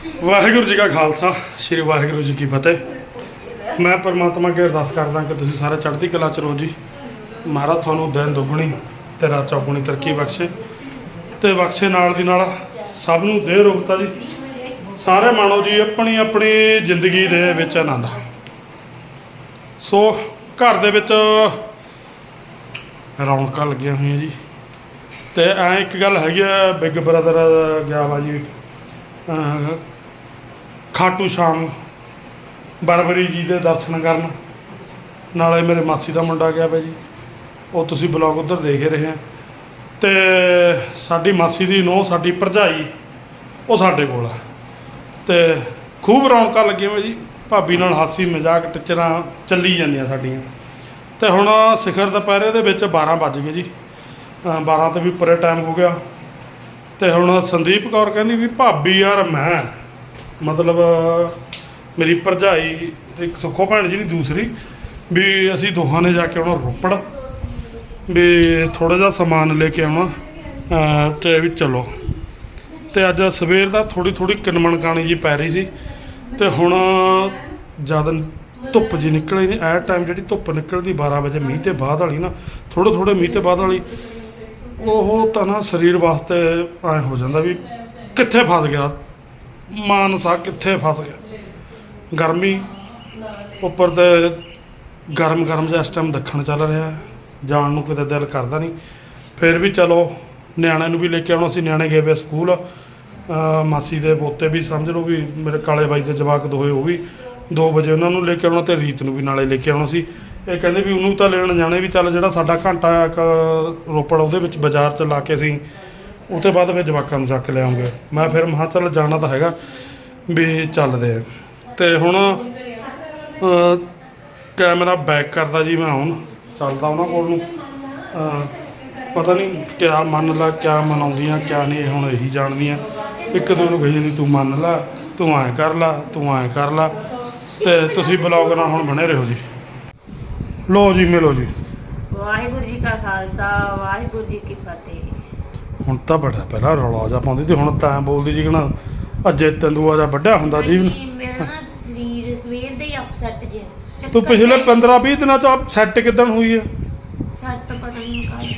ਵਾਹਿਗੁਰੂ ਜੀ ਕਾ ਖਾਲਸਾ, ਸ੍ਰੀ ਵਾਹਿਗੁਰੂ ਜੀ ਕੀ ਫਤਿਹ। ਮੈਂ ਪਰਮਾਤਮਾ ਅੱਗੇ ਅਰਦਾਸ ਕਰਦਾ ਕਿ ਤੁਸੀਂ ਸਾਰੇ ਚੜ੍ਹਦੀ ਕਲਾ ਚ ਰਹੋ ਜੀ। ਮਹਾਰਾਜ ਤੁਹਾਨੂੰ ਦਿਨ ਦੁੱਗਣੀ ਤੇ ਰਾਤ ਚੌਗੁਣੀ ਤਰੱਕੀ ਬਖਸ਼ੇ ਤੇ ਬਖਸ਼ੇ ਨਾਲ ਦੀ ਨਾਲ ਸਭ ਨੂੰ ਦੇ ਰੋਗਤਾ ਜੀ। ਸਾਰੇ ਮਾਣੋ ਜੀ, ਆਪਣੀ ਆਪਣੀ ਜ਼ਿੰਦਗੀ ਦੇ ਵਿੱਚ ਆਨੰਦ। ਸੋ ਘਰ ਦੇ ਵਿੱਚ ਰੌਣਕਾਂ ਲੱਗੀਆਂ ਹੋਈਆਂ ਜੀ। ਤੇ ਐ ਇੱਕ ਗੱਲ ਹੈਗੀ ਆ ਬਿਗ ਬ੍ਰਦਰ ਗਿਆ ਵਾ ਜੀ ਖਾਟੂ ਸ਼ਾਮ ਬਰਬਰੀ ਜੀ ਦੇ ਦਰਸ਼ਨ ਕਰਨ। ਨਾਲੇ ਮੇਰੇ ਮਾਸੀ ਦਾ ਮੁੰਡਾ ਗਿਆ ਵਾ ਜੀ। ਉਹ ਤੁਸੀਂ ਬਲੌਗ ਉਧਰ ਦੇਖ ਰਹੇ ਆ। ਤੇ ਸਾਡੀ ਮਾਸੀ ਦੀ ਨੂੰਹ, ਸਾਡੀ ਭਰਜਾਈ, ਉਹ ਸਾਡੇ ਕੋਲ ਆ। ਤੇ ਖੂਬ ਰੌਣਕਾਂ ਲੱਗੀਆਂ ਵਾ ਜੀ। ਭਾਬੀ ਨਾਲ ਹਾਸੀ, ਮਜ਼ਾਕ, ਟਿਚਰਾਂ ਚੱਲੀ ਜਾਂਦੀਆਂ ਸਾਡੀਆਂ। ਤੇ ਹੁਣ ਸਿਖਰ ਦੁਪਹਿਰੇ ਦੇ ਵਿੱਚ 12 ਵੱਜ ਗਏ ਜੀ। ਅਹ 12 ਤੋਂ ਵੀ ਉੱਪਰੇ ਟਾਈਮ ਹੋ ਗਿਆ। ਤੇ ਹੁਣ ਸੰਦੀਪ ਕੌਰ ਕਹਿੰਦੀ ਵੀ ਭਾਬੀ ਯਾਰ ਮੈਂ ਮਤਲਬ, ਮੇਰੀ ਭਰਜਾਈ ਤੇ ਇੱਕ ਸੁੱਖੋ ਭੈਣ ਜੀ ਦੀ ਦੂਸਰੀ, ਵੀ ਅਸੀਂ ਦੋਹਾਂ ਨੇ ਜਾ ਕੇ ਆਉਣਾ ਰੋਪੜ, ਵੀ ਥੋੜਾ ਜਿਹਾ ਸਮਾਨ ਲੈ ਕੇ ਆਉਣਾ ਅਹ, ਤੇ ਵੀ ਚਲੋ। ਤੇ ਅੱਜ ਸਵੇਰ ਦਾ ਥੋੜੀ ਥੋੜੀ ਕਿਨਮਣਕਾਣੀ ਜੀ ਪੈ ਰਹੀ ਸੀ, ਤੇ ਹੁਣ ਜ਼ਿਆਦਾ ਧੁੱਪ ਜੀ ਨਿਕਲੀ ਨਹੀਂ। ਐ ਟਾਈਮ ਜਿਹੜੀ ਧੁੱਪ ਨਿਕਲਦੀ 12 ਵਜੇ, ਮੀਂਹ ਤੇ ਬਾਅਦ ਵਾਲੀ ਨਾ ਥੋੜੇ ਥੋੜੇ ਮੀਂਹ ਤੇ ਬਾਅਦ ਵਾਲੀ, ਉਹ ਤਾਂ ਨਾ ਸਰੀਰ ਵਾਸਤੇ ਐ ਹੋ ਜਾਂਦਾ ਵੀ ਕਿੱਥੇ ਫਸ ਗਿਆ? ਮਾਨਸਾ ਕਿੱਥੇ ਫਸ ਗਿਆ? ਗਰਮੀ, ਉੱਪਰ ਤੇ ਗਰਮ ਗਰਮ ਜਿਹਾ ਇਸ ਟਾਈਮ ਦੱਖਣ ਚੱਲ ਰਿਹਾ ਜਾਣ ਨੂੰ ਕਿਤੇ ਦਿਲ ਕਰਦਾ ਨਹੀਂ। ਫਿਰ ਵੀ ਚਲੋ, ਨਿਆਣਿਆਂ ਨੂੰ ਵੀ ਲੈ ਕੇ ਆਉਣਾ ਸੀ, ਨਿਆਣੇ ਗਏ ਵੇ ਸਕੂਲ। ਮਾਸੀ ਦੇ ਪੋਤੇ ਵੀ ਸਮਝ ਲਓ ਵੀ ਮੇਰੇ ਕਾਲੇ ਬਾਈ ਦੇ ਜਵਾਕ ਦੋਏ ਉਹ ਵੀ 2 ਵਜੇ ਉਹਨਾਂ ਨੂੰ ਲੈ ਕੇ ਆਉਣਾ ਤੇ ਰੀਤ ਨੂੰ ਵੀ ਨਾਲੇ ਲੈ ਕੇ ਆਉਣਾ ਸੀ। ਇਹ ਕਹਿੰਦੇ ਵੀ ਉਹਨੂੰ ਤਾਂ ਲੈਣ ਜਾਣੇ ਵੀ ਚੱਲ, ਜਿਹੜਾ ਸਾਡਾ ਘੰਟਾ ਇੱਕ ਰੋਪੜ ਉਹਦੇ ਵਿੱਚ ਬਾਜ਼ਾਰ ਚ ਲਾ ਕੇ ਅਸੀਂ ਉਹ ਤੋਂ ਬਾਅਦ ਫਿਰ ਜਵਾਕਾਂ ਨੂੰ ਚੱਕ ਲਿਆਉਂਗੇ। ਮੈਂ ਫਿਰ ਮਹਾਂ ਚੱਲ ਜਾਣਾ ਤਾਂ ਹੈਗਾ ਵੀ ਚੱਲਦੇ ਆ। ਤੇ ਹੁਣ ਕੈਮਰਾ ਬੈਕ ਕਰਦਾ ਜੀ ਮੈਂ ਹੁਣ। ਚੱਲਦਾ ਉਹਨਾਂ ਕੋਲ ਨੂੰ। ਪਤਾ ਨਹੀਂ ਕਿਆ ਮੰਨ ਲਾ, ਕਿਆ ਮਨਾਉਂਦੀਆਂ, ਕਿਆ ਨਹੀਂ ਹੁਣ ਇਹੀ ਜਾਣਦੀਆਂ। ਇੱਕ ਦੋ ਨੂੰ ਕਹੀ ਜਾਂਦੀ ਤੂੰ ਮੰਨ ਲਾ, ਤੂੰ ਐਂ ਕਰ ਲਾ, ਤੂੰ ਐਂ ਕਰ ਲਾ। ਤੇ ਤੁਸੀਂ ਬਲੌਗ ਨਾਲ ਹੁਣ ਬਣੇ ਰਹੋ ਜੀ। ਲੋ ਜੀ, ਮਿਲੋ ਜੀ। ਵਾਹਿਗੁਰੂ ਜੀ ਕਾ ਖਾਲਸਾ, ਵਾਹਿਗੁਰੂ ਜੀ ਕੀ ਫਤਿਹ। ਹੁਣ ਤਾਂ ਬੜਾ ਪਹਿਲਾਂ ਰੌਲਾ ਜਾ ਪਾਉਂਦੀ ਤੇ ਹੁਣ ਤਾਂ ਐਂ ਬੋਲਦੀ ਜੀ ਕਿ ਨਾ ਅਜੇ ਤੰਦੂਆ ਜਾ ਵੱਡਾ ਹੁੰਦਾ ਜੀ ਨਹੀਂ, ਮੇਰਾ ਨਾ ਸਰੀਰ ਸਵੇਰ ਦੇ ਹੀ ਅਪਸੈਟ ਜਿਹਾ। ਤੂੰ ਪਿਛਲੇ 15 20 ਦਿਨਾਂ ਚ ਸੈੱਟ ਕਿੱਦਣ ਹੋਈ ਹੈ ਸੱਟ ਪਤਾ ਨਹੀਂ ਕਾਹਦੀ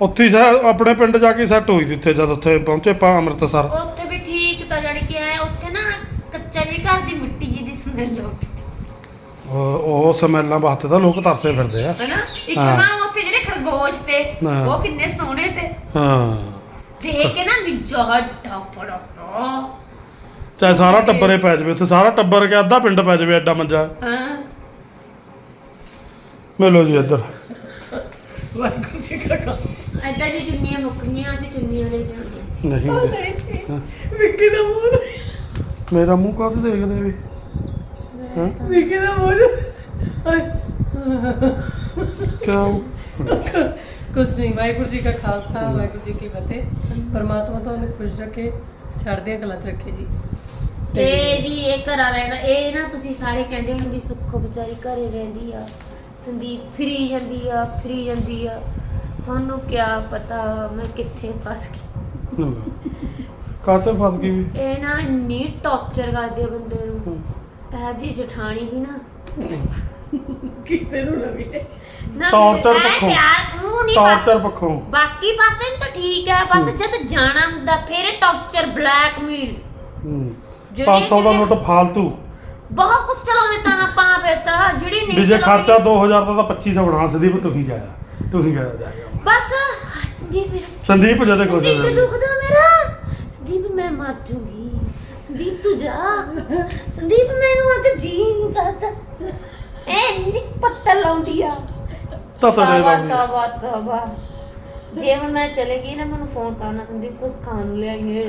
ਉੱਥੇ ਹੀ ਸੈ- ਆਪਣੇ ਪਿੰਡ ਜਾ ਕੇ ਸੈੱਟ ਹੋਈ ਸੀ ਉੱਥੇ ਜਦ ਉੱਥੇ ਪਹੁੰਚੇ ਪਾ ਅੰਮ੍ਰਿਤਸਰ। ਉੱਥੇ ਵੀ ਠੀਕ ਤਾਂ ਜਾਣੀ ਕਿ ਐ ਉੱਥੇ ਨਾ ਕੱਚਾ ਜਿਹੇ ਘਰ ਦੀ ਮਿੱਟੀ ਜੀ ਦੀ ਸਮੈਲ ਆਉਂਦੀ ਉਹ ਉਹ ਸਮੈਲਾਂ ਵਾਸਤੇ ਤਾਂ ਲੋਕ ਤਰਸੇ ਫਿਰਦੇ ਆ। ਹੈਨਾ? ਇੱਕ ਹਾਂ। ਨਾ ਉੱਥੇ ਖਰਗੋਸ਼ ਤੇ ਹਾਂ। ਉਹ ਕਿੰਨੇ ਸੋਹਣੇ ਤੇ। ਹਾਂ। ਦੇਖ ਕੇ ਨਾ ਮਿੱਜਾ ਟਾਪੜਾ ਚਾਹੇ ਸਾਰਾ ਟੱਬਰੇ ਪੈ ਜਾਵੇ ਉੱਥੇ ਸਾਰਾ ਟੱਬਰ ਕੇ ਅੱਧਾ ਪਿੰਡ ਪੈ ਜਾਵੇ ਐਡਾ ਮੰਜਾ। ਹਾਂ। ਮਿਲੋ ਜੀ ਇੱਧਰ। ਵਾਹਿਗੁਰੂ ਜੀ ਕਾ ਖਾਲਸਾ। ਐਦਾਂ ਜੀ ਚੁੰਨੀਆਂ ਮੁੱਕੀਆਂ ਅਸੀਂ ਚੁੰਨੀਆਂ ਲੈ ਕੇ ਆਉਣੀਆਂ ਸੀ ਨਹੀਂ ਹਾਂ। ਵਿੱਕੀ ਦਾ ਮੂੰਹ। ਮੇਰਾ ਮੂੰਹ ਕਾਹਦੇ ਦੇਖਦੇ ਵੀ? ਹਾਂ। ਵਿੱਕੀ ਦਾ ਮੂੰਹ। ਕਿਆ ਕੁਛ ਨਹੀਂ ਵਾਹਿਗੁਰੂ ਜੀ ਕਾ ਖਾਲਸਾ ਵਾਹਿਗੁਰੂ ਜੀ ਕੀ ਫਤਿਹ। ਪਰਮਾਤਮਾ ਤੁਹਾਨੂੰ ਖੁਸ਼ ਰੱਖੇ ਛੱਡਦੀਆਂ ਕਲਾ ਚ ਰੱਖੇ ਜੀ। ਇਹ ਜੀ ਇਹ ਘਰਾਂ ਰਹਿਣਾ ਇਹ ਨਾ ਤੁਸੀਂ ਸਾਰੇ ਕਹਿੰਦੇ ਹੋ ਵੀ ਸੁੱਖੋ ਵਿਚਾਰੀ ਘਰੇ ਰਹਿੰਦੀ ਆ ਸੰਦੀਪ ਫਰੀ ਜਾਂਦੀ ਆ ਫਰੀ ਜਾਂਦੀ ਆ। ਤੁਹਾਨੂੰ ਕਿਆ ਪਤਾ ਮੈਂ ਕਿੱਥੇ ਫਸ ਗਈ। ਕਾਤੇ ਫਸ ਗਈ ਵੀ? ਇਹ ਨਾ ਇੰਨੀ ਟੌਰਚਰ ਕਰਦੇ ਆ ਬੰਦੇ ਨੂੰ। ਇਹ ਜੀ ਜਠਾਣੀ ਵੀ ਨਾ। ਕਿਸੇ ਨੂੰ ਨਾ ਮਿਲੇ। ਨਾ Torture ਐ ਪੱਖੋਂ। ਪਿਆਰ ਨੂੰ ਨਹੀਂ ਟਾਰਚਰ ਪੱਖੋਂ। ਬਾਕੀ ਪਾਸੇ ਨੂੰ ਤਾਂ ਠੀਕ ਹੈ ਬਸ ਜਦ ਜਾਣਾ ਹੁੰਦਾ ਫਿਰ ਟੌਰਚਰ ਬਲੈਕਮੇਲ ਹੂੰ। ਜਿਹੜੀ 500 ਦਾ ਨੋਟ ਫਾਲਤੂ। ਬਹੁਤ ਕੁਝ ਚਲਾਉਂਦੇ ਤਾਂ ਆਪਾਂ ਫਿਰ ਤਾਂ ਜਿਹੜੀ ਨਹੀਂ ਵੀ ਜੇ ਚਲਾਉਂਦੀ- ਖਰਚਾ 2000 ਦਾ ਤਾਂ 2500 ਬਣਾ ਸੰਦੀਪ ਤੂੰ ਹੀ ਜਾਇਆ। ਤੂੰ ਹੀ ਗਿਆ ਜਾਏਗਾ ਬਸ ਸੰਦੀਪ ਮੇਰਾ। ਸੰਦੀਪ ਜਦੇ ਖੁਸ਼ ਹੋ ਸੰਦੀਪ ਜਾਵੇ। ਦੁਖਦਾ ਮੇਰਾ। ਸੰਦੀਪ ਮੈਂ ਮਰ ਜੂਗੀ। ਸੰਦੀਪ ਤੂੰ ਜਾ। ਸੰਦੀਪ ਮੈਨੂੰ ਅੱਜ ਜੀ ਨਹੀਂ ਕਰਦਾ ਐ ਨਿਕ ਪੱਤਾ ਲਾਉਂਦੀ ਆ। ਤਾਂ ਤੜੇ ਤਵਾ ਲਾਉਂਦੀ। ਤਵਾ ਤਵਾ ਜੇ ਹੁਣ ਮੈਂ ਚਲੇ ਗਈ ਨਾ ਮੈਨੂੰ ਫੋਨ ਕਰਨਾ ਸੰਦੀਪ ਕੁਝ ਖਾਣ ਨੂੰ ਲਿਆਈਏ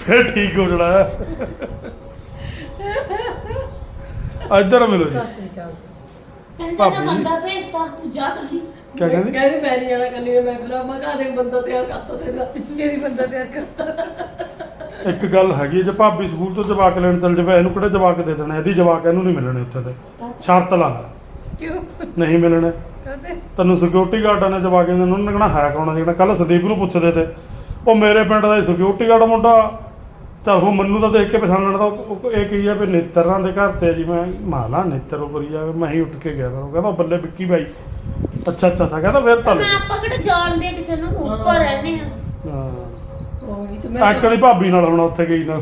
ਫਿਰ ਠੀਕ ਹੋ ਜਾਣਾ। ਇੱਧਰ ਮਿਲੋ ਜੀ। ਕਹਿੰਦਾ ਨਾ ਭਾਬੀ। ਬੰਦਾ ਭੇਜਦਾ ਤੂੰ ਜਾ ਕੱਲੀ ਕਿਆ ਕਹਿੰਦੀ? ਕਹਿੰਦੀ ਮੈਂ ਨਹੀਂ ਜਾਣਾ ਕੱਲੀ ਨੇ ਮੈਂ ਬੁਲਾ ਮੈਂ ਕਹਾ ਦੇ ਬੰਦਾ ਤਿਆਰ ਕਰਤਾ ਤੇਰਾ ਮੇਰੀ ਬੰਦਾ ਤਿਆਰ ਕਰਤਾ। ਇੱਕ ਗੱਲ ਹੈਗੀ ਜੇ ਭਾਬੀ ਸਕੂਲ ਤੋਂ ਜਵਾਕ ਲੈਣ ਚੱਲ ਜਾਵੇ ਇਹਨੂੰ ਕਿਹੜੇ ਜਵਾਕ ਦੇ ਦੇਣੇ? ਇਹਦੀ ਜਵਾਕ ਇਹਨੂੰ ਨਹੀਂ ਮਿਲਣੇ ਉੱਥੇ ਤੇ। ਸ਼ਰਤ ਲਾ ਲਾ। ਕਿਉਂ? ਨਹੀਂ ਮਿਲਣੇ। ਕਹਦੇ ਤੈਨੂੰ ਸਿਕਿਉਰਿਟੀ ਗਾਰਡਾਂ ਨੇ ਜਵਾਕ ਇਹਨਾਂ ਨੂੰ ਕਹਣਾ ਹੈ ਕੌਣ ਜਿਹੜਾ? ਕੱਲ ਸੰਦੀਪ ਨੂੰ ਪੁੱਛਦੇ ਤੇ। ਉਹ ਮੇਰੇ ਪਿੰਡ ਦਾ ਸਿਕਿਉਰਿਟੀ ਗਾਰਡ ਮੁੰਡਾ। ਚਲ ਹੁਣ ਮੈਨੂੰ ਤਾਂ ਦੇਖ ਕੇ ਪਛਾਣਨ ਦਾ ਇਹ ਕੀ ਆ ਵੀ ਨੇਤਰਾਂ ਦੇ ਘਰ ਤੇ ਜੀ ਮੈਂ ਮਾਲਾ ਨੇਤਰ ਉਹ ਕਰੀ ਜਾਵੇ ਮੈਂ ਹੀ ਉੱਠ ਕੇ ਗਿਆ ਉਹ ਕਹਿੰਦਾ ਬੱਲੇ ਵਿੱਕੀ ਬਾਈ। ਅੱਛਾ ਅੱਛਾ ਅੱਛਾ। ਕਹਿੰਦਾ ਫਿਰ ਤਾਂ ਮੈਂ ਆਪਾਂ ਕਿਹੜਾ ਜਾਣਦੇ ਕਿਸੇ ਨੂੰ? ਉੱਪਰ ਰਹਿੰਦੇ ਆ। ਹਾਂ ਉਹੀ ਤੇ ਮੈਂ ਆਕਣੀ ਭਾਬੀ ਨਾਲ ਹੁਣ ਉੱਥੇ ਗਈ ਨਾ